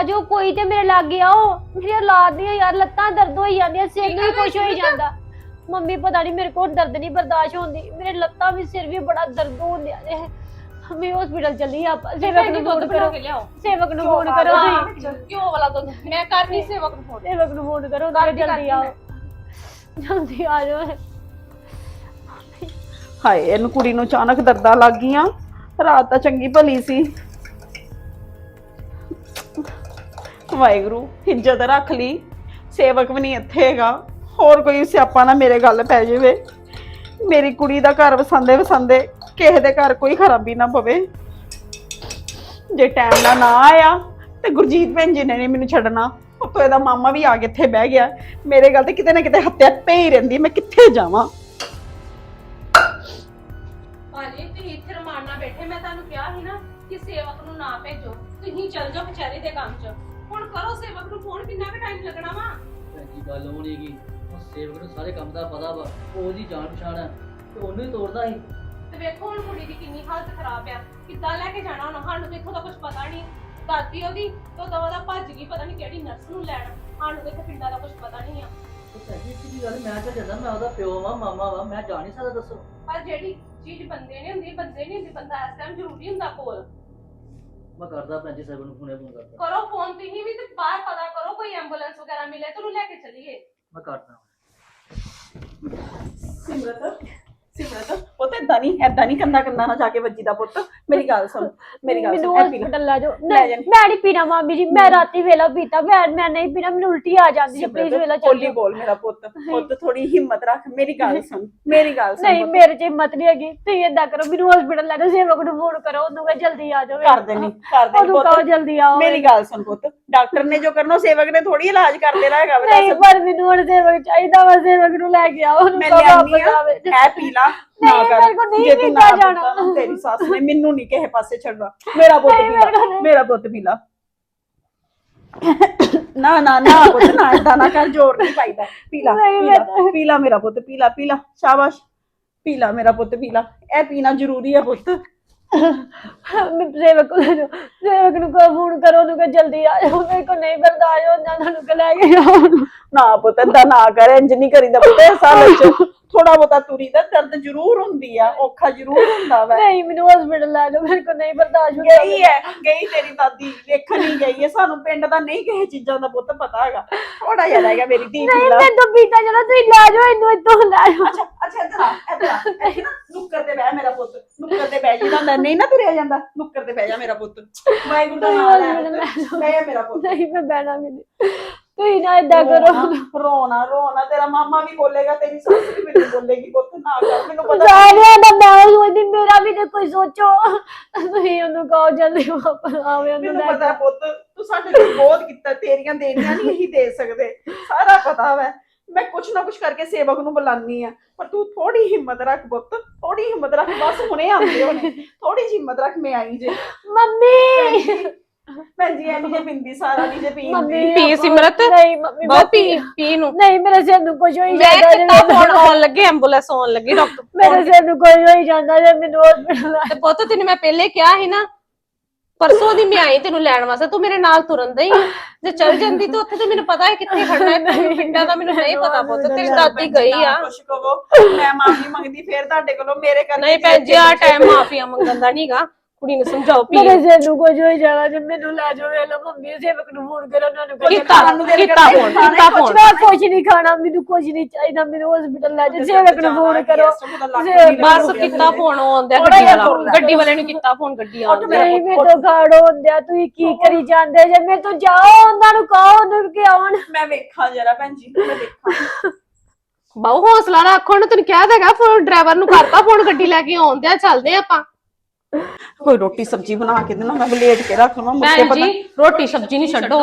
ਆ ਜਾਓ ਕੋਈ ਤੇ ਮੇਰੇ ਲਾਗੇ ਆਓ। ਮੇਰੀ ਔਲਾਦ ਦੀਆਂ ਯਾਰ ਲੱਤਾਂ ਦਰਦ ਹੋਈ ਜਾਂਦੀਆਂ ਸਿਰ ਨੂੰ ਵੀ ਕੁਛ ਹੋਈ ਜਾਂਦਾ। ਮੰਮੀ ਪਤਾ ਨਹੀਂ ਮੇਰੇ ਕੋਲ ਦਰਦ ਨਹੀਂ ਬਰਦਾਸ਼ਤ ਹੁੰਦੀ। ਮੇਰੇ ਲੱਤਾਂ ਵੀ ਸਿਰ ਵੀ ਬੜਾ ਦਰਦ ਹੁੰਦਿਆ ਨੇ। ਮੈਂ ਹਸਪੀਟਲ ਚੱਲੀ ਆ ਸੇਵਕ ਨੂੰ ਫੋਨ ਕਰੋ। ਲਿਆਓ। ਸੇਵਕ ਨੂੰ ਫੋਨ ਕਰੋ ਤੁਸੀਂ। ਕਿਉਂ ਵਾਲਾ ਦੁੱਧ। ਮੈਂ ਕਰਨੀ ਸੇਵਕ ਨੂੰ ਫੋਨ ਸੇਵਕ ਨੂੰ ਫੋਨ ਕਰੋ ਤੁਸੀਂ ਜਲਦੀ ਆਓ। ਜਲਦੀ ਆ ਜਾਓ ਹਾਏ ਇਹਨੂੰ ਕੁੜੀ ਨੂੰ ਅਚਾਨਕ ਦਰਦਾਂ ਲੱਗ ਗਈਆਂ। ਰਾਤ ਤਾਂ ਚੰਗੀ ਭਲੀ ਸੀ। ਵਾਹਿਗੁਰੂ, ਇੱਜ਼ਤ ਰੱਖ ਲਈ। ਸੇਵਕ ਵੀ ਨਹੀਂ ਇੱਥੇ ਹੈਗਾ। ਹੋਰ ਕੋਈ ਸਿਆਪਾ ਨਾ ਮੇਰੇ ਗੱਲ ਪੈ ਜਾਵੇ। ਮੇਰੀ ਕੁੜੀ ਦਾ ਘਰ ਵਸਾਉਂਦੇ ਵਸਾਉਂਦੇ ਕਿਸੇ ਦੇ ਘਰ ਕੋਈ ਖਰਾਬੀ ਨਾ ਪਵੇ। ਜੇ ਟਾਈਮ ਨਾਲ ਨਾ ਆਇਆ, ਤੇ ਗੁਰਜੀਤ ਭੈਣ ਜੀ ਨੇ ਮੈਨੂੰ ਛੱਡਣਾ। ਉੱਤੋਂ ਇਹਦਾ ਮਾਮਾ ਵੀ ਆ ਕੇ ਇੱਥੇ ਬਹਿ ਗਿਆ। ਮੇਰੇ ਗੱਲ ਤੇ ਕਿਤੇ ਨਾ ਕਿਤੇ ਹੱਤਿਆ ਪਈ ਰਹਿੰਦੀ, ਮੈਂ ਕਿੱਥੇ ਜਾਵਾਂ? ਭਾਜੀ, ਤੁਸੀਂ ਇੱਥੇ ਰਮਾਨ ਬੈਠੇ, ਮੈਂ ਤੁਹਾਨੂੰ ਕਿਹਾ ਸੀ ਨਾ ਕਿ ਸੇਵਕ ਨੂੰ ਨਾ ਭੇਜੋ। ਤੁਸੀਂ ਚੱਲ ਜਾਓ ਕਚਹਿਰੀ ਦੇ ਕੰਮ 'ਚ। ਹੁਣ ਕਰੋ ਸੇਵਕ ਨੂੰ ਫੋਨ ਕਿੰਨਾ ਕੁ ਟਾਈਮ ਲੱਗਣਾ ਵਾ? ਭੈਣਜੀ ਗੱਲ ਉਹ ਨੀ ਗੀ ਉਹ ਸੇਵਕ ਨੂੰ ਸਾਰੇ ਕੰਮ ਦਾ ਪਤਾ ਵਾ ਉਹ ਉਹਦੀ ਜਾਣ ਪਛਾਣ ਹੈ ਤੇ ਉਹਨੂੰ ਹੀ ਤੋੜਦਾ ਸੀ। ਤੇ ਵੇਖੋ ਹੁਣ ਕੁੜੀ ਦੀ ਕਿੰਨੀ ਹਾਲਤ ਖਰਾਬ ਆ। ਕਿੱਦਾਂ ਲੈ ਕੇ ਜਾਣਾ ਹੁਣ ਸਾਨੂੰ ਦੇਖੋ ਤਾਂ ਕੁਝ ਪਤਾ ਨਹੀਂ। ਦਾਦੀ ਉਹਦੀ ਤੋਂ ਦਵਾ ਦਾ ਭੱਜ ਗਈ ਪਤਾ ਨਹੀਂ ਕਿਹੜੀ ਨਰਸ ਨੂੰ ਲੈਣ। ਸਾਨੂੰ ਦੇਖੋ ਪਿੰਡਾਂ ਦਾ ਕੁਝ ਪਤਾ ਨਹੀਂ ਆ। ਉਹ ਭੈਣਜੀ ਇੱਥੇ ਦੀ ਗੱਲ ਮੈਂ ਤਾਂ ਜਾਂਦਾ ਮੈਂ ਉਹਦਾ ਪਿਓ ਵਾਂ ਮਾਮਾ ਵਾਂ ਮੈਂ ਜਾ ਨਹੀਂ ਸਕਦਾ ਦੱਸੋ। ਪਰ ਜਿਹੜੀ ਚੀਜ਼ ਬੰਦੇ ਨੇ ਹੁੰਦੀ ਬੰਦੇ ਨਹੀਂ ਹੁੰਦੀ ਬੰਦਾ ਇਸ ਟਾਈਮ ਜ਼ਰੂਰੀ ਹੁੰਦਾ ਕੋਲ। ਮੈਂ ਕਰਦਾ ਭੈਣਜੀ ਸਾਹਿਬ ਨੂੰ ਫੋਨੇ ਫੋਨ ਕਰਦਾ। ਕਰੋ ਫੋਨ ਤੁਸੀਂ ਵੀ ਤੇ ਬਾਹਰ ਪਤਾ ਕਰੋ ਕੋਈ ਐਂਬੂਲੈਂਸ ਵਗੈਰਾ ਮਿਲੇ ਤੇ ਉਹਨੂੰ ਲੈ ਕੇ ਚੱਲੀਏ। ਮੈਂ ਕਰਦਾ। ਸਿਮਰਤ ਸਿਮਰਤ ਪੁੱਤ ਏਦਾਂ ਨਹੀਂ ਏਦਾਂ ਨਹੀਂ ਕੰਦਾ ਕੰਦਾ ਨਾ ਜਾ ਕੇ ਵੱਜੀ ਦਾ ਪੁੱਤ ਮੇਰੀ ਗੱਲ ਸੁਣ ਮੇਰੀ ਗੱਲ ਮੈਨੂੰ ਸੁਣ ਇਹ ਪੀ ਲੈ। ਹਸਪੀਟਲ ਲੈ ਜਾਓ ਲੈ ਨਹੀਂ ਜਾਣ। ਮੈਂ ਨਹੀਂ ਪੀਣਾ ਮਾਮੀ ਜੀ ਮੈਂ ਰਾਤੀ ਵੇਲਾ ਪੀਤਾ ਮੈਂ ਮੈਂ ਨਹੀਂ ਪੀਣਾ ਮੈਨੂੰ ਉਲਟੀ ਆ ਜਾਂਦੀ ਹੈ ਪਲੀਜ਼ ਵੇਲਾ ਚੱਲ ਬੋਲੀ ਬੋਲ ਮੇਰਾ ਪੁੱਤ ਪੁੱਤ ਥੋੜੀ ਹਿੰਮਤ ਰੱਖ ਮੇਰੀ ਗੱਲ ਸੁਣ ਮੇਰੀ ਗੱਲ ਸੁਣ ਨਹੀਂ ਪੁੱਤ। ਮੇਰੇ ਚ ਹਿੰਮਤ ਨਹੀਂ ਹੈਗੀ ਤੁਸੀਂ ਏਦਾਂ ਕਰੋ ਮੈਨੂੰ ਹਸਪੀਟਲ ਲੈ ਜਾਓ ਸੇਵਕ ਨੂੰ ਫੋਨ ਕਰੋ ਉਹਨੂੰ ਕਹੋ ਜਲਦੀ ਆ ਜਾਓ ਕਰ ਦੇਣੀ ਕਰ ਦੇਣੀ ਉਹਨੂੰ ਕਹੋ ਪੁੱਤ ਜਲਦੀ ਆਓ ਮੇਰੀ ਗੱਲ ਸੁਣ ਪੁੱਤ ਡਾਕਟਰ ਨੇ ਜੋ ਕਰਨਾ ਉਹ ਸੇਵਕ ਨੇ ਥੋੜੀ ਇਲਾਜ ਕਰ ਦੇਣਾ ਹੈਗਾ ਵਾ ਨਹੀਂ ਦੱਸ। ਪਰ ਮੈਨੂੰ ਹੁਣ ਸੇਵਕ ਚਾਹੀਦਾ ਵਾ ਸੇਵਕ ਨੂੰ ਲੈ ਕੇ ਆਓ ਉਹਨੂੰ ਮੈਂ ਕਹੋ ਲਿਆਨੀ ਵਾਪਸ ਆ ਆਵੇ। ਹੈ ਪੀ ਲਾ ਨਾ ਨਹੀਂ, ਕਰ ਮੇਰੇ ਕੋਲ ਨਹੀਂ ਜੇ ਤੂੰ ਨਾ ਜਾਣਾ। ਤੇਰੀ ਸੱਸ ਨੇ ਮੈਨੂੰ ਨਹੀਂ ਕਿਸੇ ਪਾਸੇ ਛੱਡਣਾ ਮੇਰਾ ਪੁੱਤ ਨਹੀਂ, ਮੇਰੇ ਕੋਲ ਲਾ ਨਹੀਂ। ਮੇਰਾ ਪੁੱਤ ਪੀ ਲਾ ਨਾ ਨਾ ਨਾ ਪੁੱਤ ਨਾ ਏਦਾਂ ਨਾ ਕਰ ਜ਼ੋਰ ਨਹੀਂ ਪਾਈਦਾ ਪੀ ਲਾ ਨਹੀਂ, ਪੀ ਮੈਂ ਲਾ ਪੀ ਲਾ ਮੇਰਾ ਪੁੱਤ ਪੀ ਲਾ ਪੀ ਲਾ ਸ਼ਾਬਾਸ਼ ਪੀ ਲਾ ਮੇਰਾ ਪੁੱਤ ਪੀ ਲਾ ਇਹ ਪੀਣਾ ਜ਼ਰੂਰੀ ਹੈ ਪੁੱਤ ਸੇਵਕ ਨੂੰ ਸੇਵਕ ਨੂੰ ਕਹੋ ਫੋਨ ਕਰੋ ਉਹਨੂੰ ਕਹੋ ਜਲਦੀ ਆ ਜਾਓ ਮੇਰੇ ਕੋਲ ਨਹੀਂ ਬਰਦਾਸ਼ਤ ਹੁੰਦਾ ਤੁਹਾਨੂੰ ਕਹ ਲੈ ਕੇ ਉਹਨੂੰ। ਨਾ ਪੁੱਤ ਏਦਾਂ ਨਾ ਕਰ ਇੰਜ ਨਹੀਂ ਕਰੀਦਾ ਪੁੱਤ ਇਹ ਸਾਲ ਚ ਥੋੜਾ ਬਹੁਤਾ ਤੁਰੀ ਦਾ ਦਰਦ ਜ਼ਰੂਰ ਹੁੰਦੀ ਆ ਔਖਾ ਜ਼ਰੂਰ ਹੁੰਦਾ ਵਾ। ਨਹੀਂ ਮੈਨੂੰ ਹਸਪੀਟਲ ਲੈ ਜਾਓ ਮੇਰੇ ਕੋਲ ਨਹੀਂ ਬਰਦਾਸ਼ਤ ਹੁੰਦਾ ਗਈ ਹੈ ਗਈ ਤੇਰੀ ਦਾਦੀ ਵੇਖਣ ਹੀ ਗਈ ਹੈ ਸਾਨੂੰ ਪਿੰਡ ਦਾ ਨਹੀਂ ਕਿਸੇ ਚੀਜ਼ਾਂ ਦਾ ਪੁੱਤ ਪਤਾ ਹੈਗਾ। ਥੋੜਾ ਜਿਹਾ ਰਹਿ ਗਿਆ ਮੇਰੀ ਧੀ ਨਹੀਂ ਪੀਲਾ ਮੈਂ ਤਾਂ ਪੀਤਾ ਚਲੋ ਤੁਸੀਂ ਲੈ ਜਾਓ ਇਹਨੂੰ ਇੱਥੋਂ ਲੈ ਜਾਓ। ਅੱਛਾ ਅੱਛਾ ਇੱਧਰ ਆ ਇੱਧਰ ਆ ਇੱਥੇ ਨਾ ਨੁੱਕਰ ਤੇ ਬਹਿ ਮੇਰਾ ਪੁੱਤ ਨੁੱਕਰ ਤੇ ਬਹਿ ਜਾਂਦਾ ਹੁੰਦਾ ਨਹੀਂ ਨਾ ਤੁਰਿਆ ਜਾਂਦਾ ਨੁੱਕਰ ਤੇ ਬਹਿ ਜਾ ਮੇਰਾ ਪੁੱਤ। ਵਾਹਿਗੁਰੂ ਦਾ ਨਾਮ ਲੈ ਪੁੱਤ। ਬਹਿ ਜਾ ਮੇਰਾ ਪੁੱਤ। ਨਹੀਂ ਮੈਂ ਬਹਿਣਾ ਵੀ ਨਹੀਂ ਤੁਸੀਂ ਨਾ ਏਦਾਂ ਕਰੋ। ਰੋਣਾ ਰੋਣਾ ਰੋਣਾ ਤੇਰਾ ਮਾਮਾ ਵੀ ਬੋਲੇਗਾ ਤੇਰੀ ਸੱਸ ਵੀ ਮੈਨੂੰ ਬੋਲੇਗੀ ਪੁੱਤ ਨਾ ਕਰ ਮੈਨੂੰ ਪਤਾ ਸਾਰਿਆਂ ਦਾ ਮੈਂ ਸੋਚਦੀ ਮੇਰਾ ਵੀ ਤੇ ਕੋਈ ਸੋਚੋ। ਤੁਸੀਂ ਉਹਨੂੰ ਕਹੋ ਜਲਦੀ ਵਾਪਸ ਆਵੇ ਉਹਨੂੰ ਮੈਨੂੰ ਲੈ ਪਤਾ ਕੇ। ਪੁੱਤ ਤੂੰ ਸਾਡੇ ਲਈ ਬਹੁਤ ਕੀਤਾ ਤੇਰੀਆਂ ਦੇਣੀਆਂ ਨਹੀਂ ਅਸੀਂ ਦੇ ਸਕਦੇ। ਸਾਰਾ ਪਤਾ ਵੈ। ਮੈਂ ਕੁਛ ਨਾ ਕੁਛ ਕਰਕੇ ਸੇਵਕ ਨੂੰ ਬੁਲਾਨੀ ਆ। ਪਰ ਤੂੰ ਥੋੜੀ ਹਿੰਮਤ ਰੱਖ ਪੁੱਤ ਥੋੜੀ ਹਿੰਮਤ ਰੱਖ ਬਸ ਹੁਣੇ ਆਉਂਦੇ ਹੋਣੇ। ਥੋੜੀ ਜਿਹੀ ਹਿੰਮਤ ਰੱਖ ਮੈਂ ਆਈ ਜੇ। ਮੰਮੀ! ਭੈਣ ਜੀ ਐਨੀ ਜੇ ਪਿੰਦੀ ਸਾਰਾ ਨਹੀਂ ਜੇ ਪੀਂਦੀ। ਮੰਮੀ ਪੀ ਆਪਾਂ- ਸਿਮਰਤ। ਨਹੀਂ ਮੰਮੀ ਬਹੁ ਮੈਂ ਪੀ ਪੀ ਨੂੰ। ਨਹੀਂ ਮੇਰੇ ਸਿਰ ਨੂੰ ਕੁਝ ਹੋਈ ਮੈਂ ਜਾਂਦਾ ਕਿੱਦਾਂ ਫੋਨ ਆਉਣ ਲੱਗੇ ਐਂਬੂਲੈਂਸ ਆਉਣ ਲੱਗੀ ਡਾਕਟਰ ਮੇਰੇ ਸਿਰ ਨੂੰ ਕੁਝ ਹੋਈ ਜਾਂਦਾ ਜੇ ਮੈਨੂੰ ਹਸਪੀਟਲ ਲੈ ਤੇ ਪੁੱਤ ਤੈਨੂੰ ਮੈਂ ਪਹਿਲੇ ਕਿਹਾ ਸੀ ਨਾ ਪਰਸੋਂ ਦੀ ਮੈਂ ਆਈ ਤੈਨੂੰ ਲੈਣ ਵਾਸਤੇ ਤੂੰ ਮੇਰੇ ਨਾਲ ਤੁਰਨ ਦਾ ਹੀ ਜੇ ਚੱਲ ਜਾਂਦੀ ਤਾਂ ਉੱਥੇ ਤੇ ਮੈਨੂੰ ਪਤਾ ਹੈ ਕਿੱਥੇ ਖੜਨਾ ਹੈ ਤੈਨੂੰ ਪਿੰਡਾਂ ਦਾ ਮੈਨੂੰ ਨਹੀਂ ਪਤਾ ਪੁੱਤ ਤੇਰੀ ਦਾਦੀ ਗਈ ਆ। ਕੁਛ ਕਹੋ। ਮੈਂ ਮਾਫੀ ਮੰਗਦੀ ਫੇਰ ਤੁਹਾਡੇ ਕੋਲੋਂ ਮੇਰੇ ਕਰਕੇ ਨਹੀਂ ਭੈਣ ਜੀ ਆ ਟਾਈਮ ਮਾਫੀਆ ਮੰਗਣ ਦਾ ਨਹੀਂਗਾ ਕੁੜੀ ਨੂੰ ਸਮਝਾਓ ਪੀ ਮੇਰੇ ਸਿਰ ਨੂੰ ਕੁਝ ਹੋਈ ਜਾਣਾ ਜੇ ਮੈਨੂੰ ਲੈ ਜਾਓ ਵੇਲੇ ਮੰਮੀ ਸੇਵਕ ਨੂੰ ਫੋਨ ਕਰੋ ਉਹਨਾਂ ਨੂੰ ਕਹੋ ਕੀਤਾ ਕੀਤਾ ਫੋਨ ਕੀਤਾ ਫੋਨ। ਮੈਂ ਕੁਝ ਨਹੀਂ ਖਾਣਾ ਮੈਨੂੰ ਕੁਝ ਨਹੀਂ ਚਾਹੀਦਾ ਮੈਨੂੰ ਹਸਪੀਟਲ ਲੈ ਜਾਓ ਸੇਵਕ ਨੂੰ ਫੋਨ ਕਰੋ। ਬਸ ਕੀਤਾ ਫੋਨ ਆਉਂਦਾ ਗੱਡੀ ਵਾਲਾ। ਨੇ ਕੀਤਾ ਫੋਨ ਗੱਡੀ ਆਉਂਦੀ ਮੇਰਾ ਨਹੀਂ ਮੈਂ ਤਾਂ ਗਾੜੋ ਹੁੰਦਿਆ ਤੁਸੀਂ ਕੀ ਕਰੀ ਜਾਂਦੇ ਜੇ? ਮੈਂ ਤੋਂ ਜਾਓ ਉਹਨਾਂ ਨੂੰ ਕਹੋ ਉਹਨੂੰ ਕਿ ਆਉਣ? ਮੈਂ ਵੇਖਾਂ ਜਰਾ ਭੈਣ ਜੀ ਮੈਂ ਵੇਖਾਂ। ਬਹੁ ਹੌਸਲਾ ਰੱਖ ਹੁਣ ਤੈਨੂੰ ਕਿਹਾ ਦੇਗਾ ਫੋਨ ਡਰਾਈਵਰ ਨੂੰ ਕਰਤਾ ਫੋਨ ਗੱਡੀ ਲੈ ਕੇ ਆਉਂਦੇ ਆ ਚੱਲਦੇ ਆਪਾਂ। ਕੋਈ ਰੋਟੀ ਸਬਜ਼ੀ ਬਣਾ ਕੇ ਦੇਣਾ ਮੈਂ ਬਲੇਟ ਕੇ ਰੱਖ ਲਵਾਂ ਮੁੱਕੇ ਭੈਣ ਪਤਾ ਜੀ ਰੋਟੀ ਸਬਜ਼ੀ ਨਹੀਂ ਛੱਡੋ।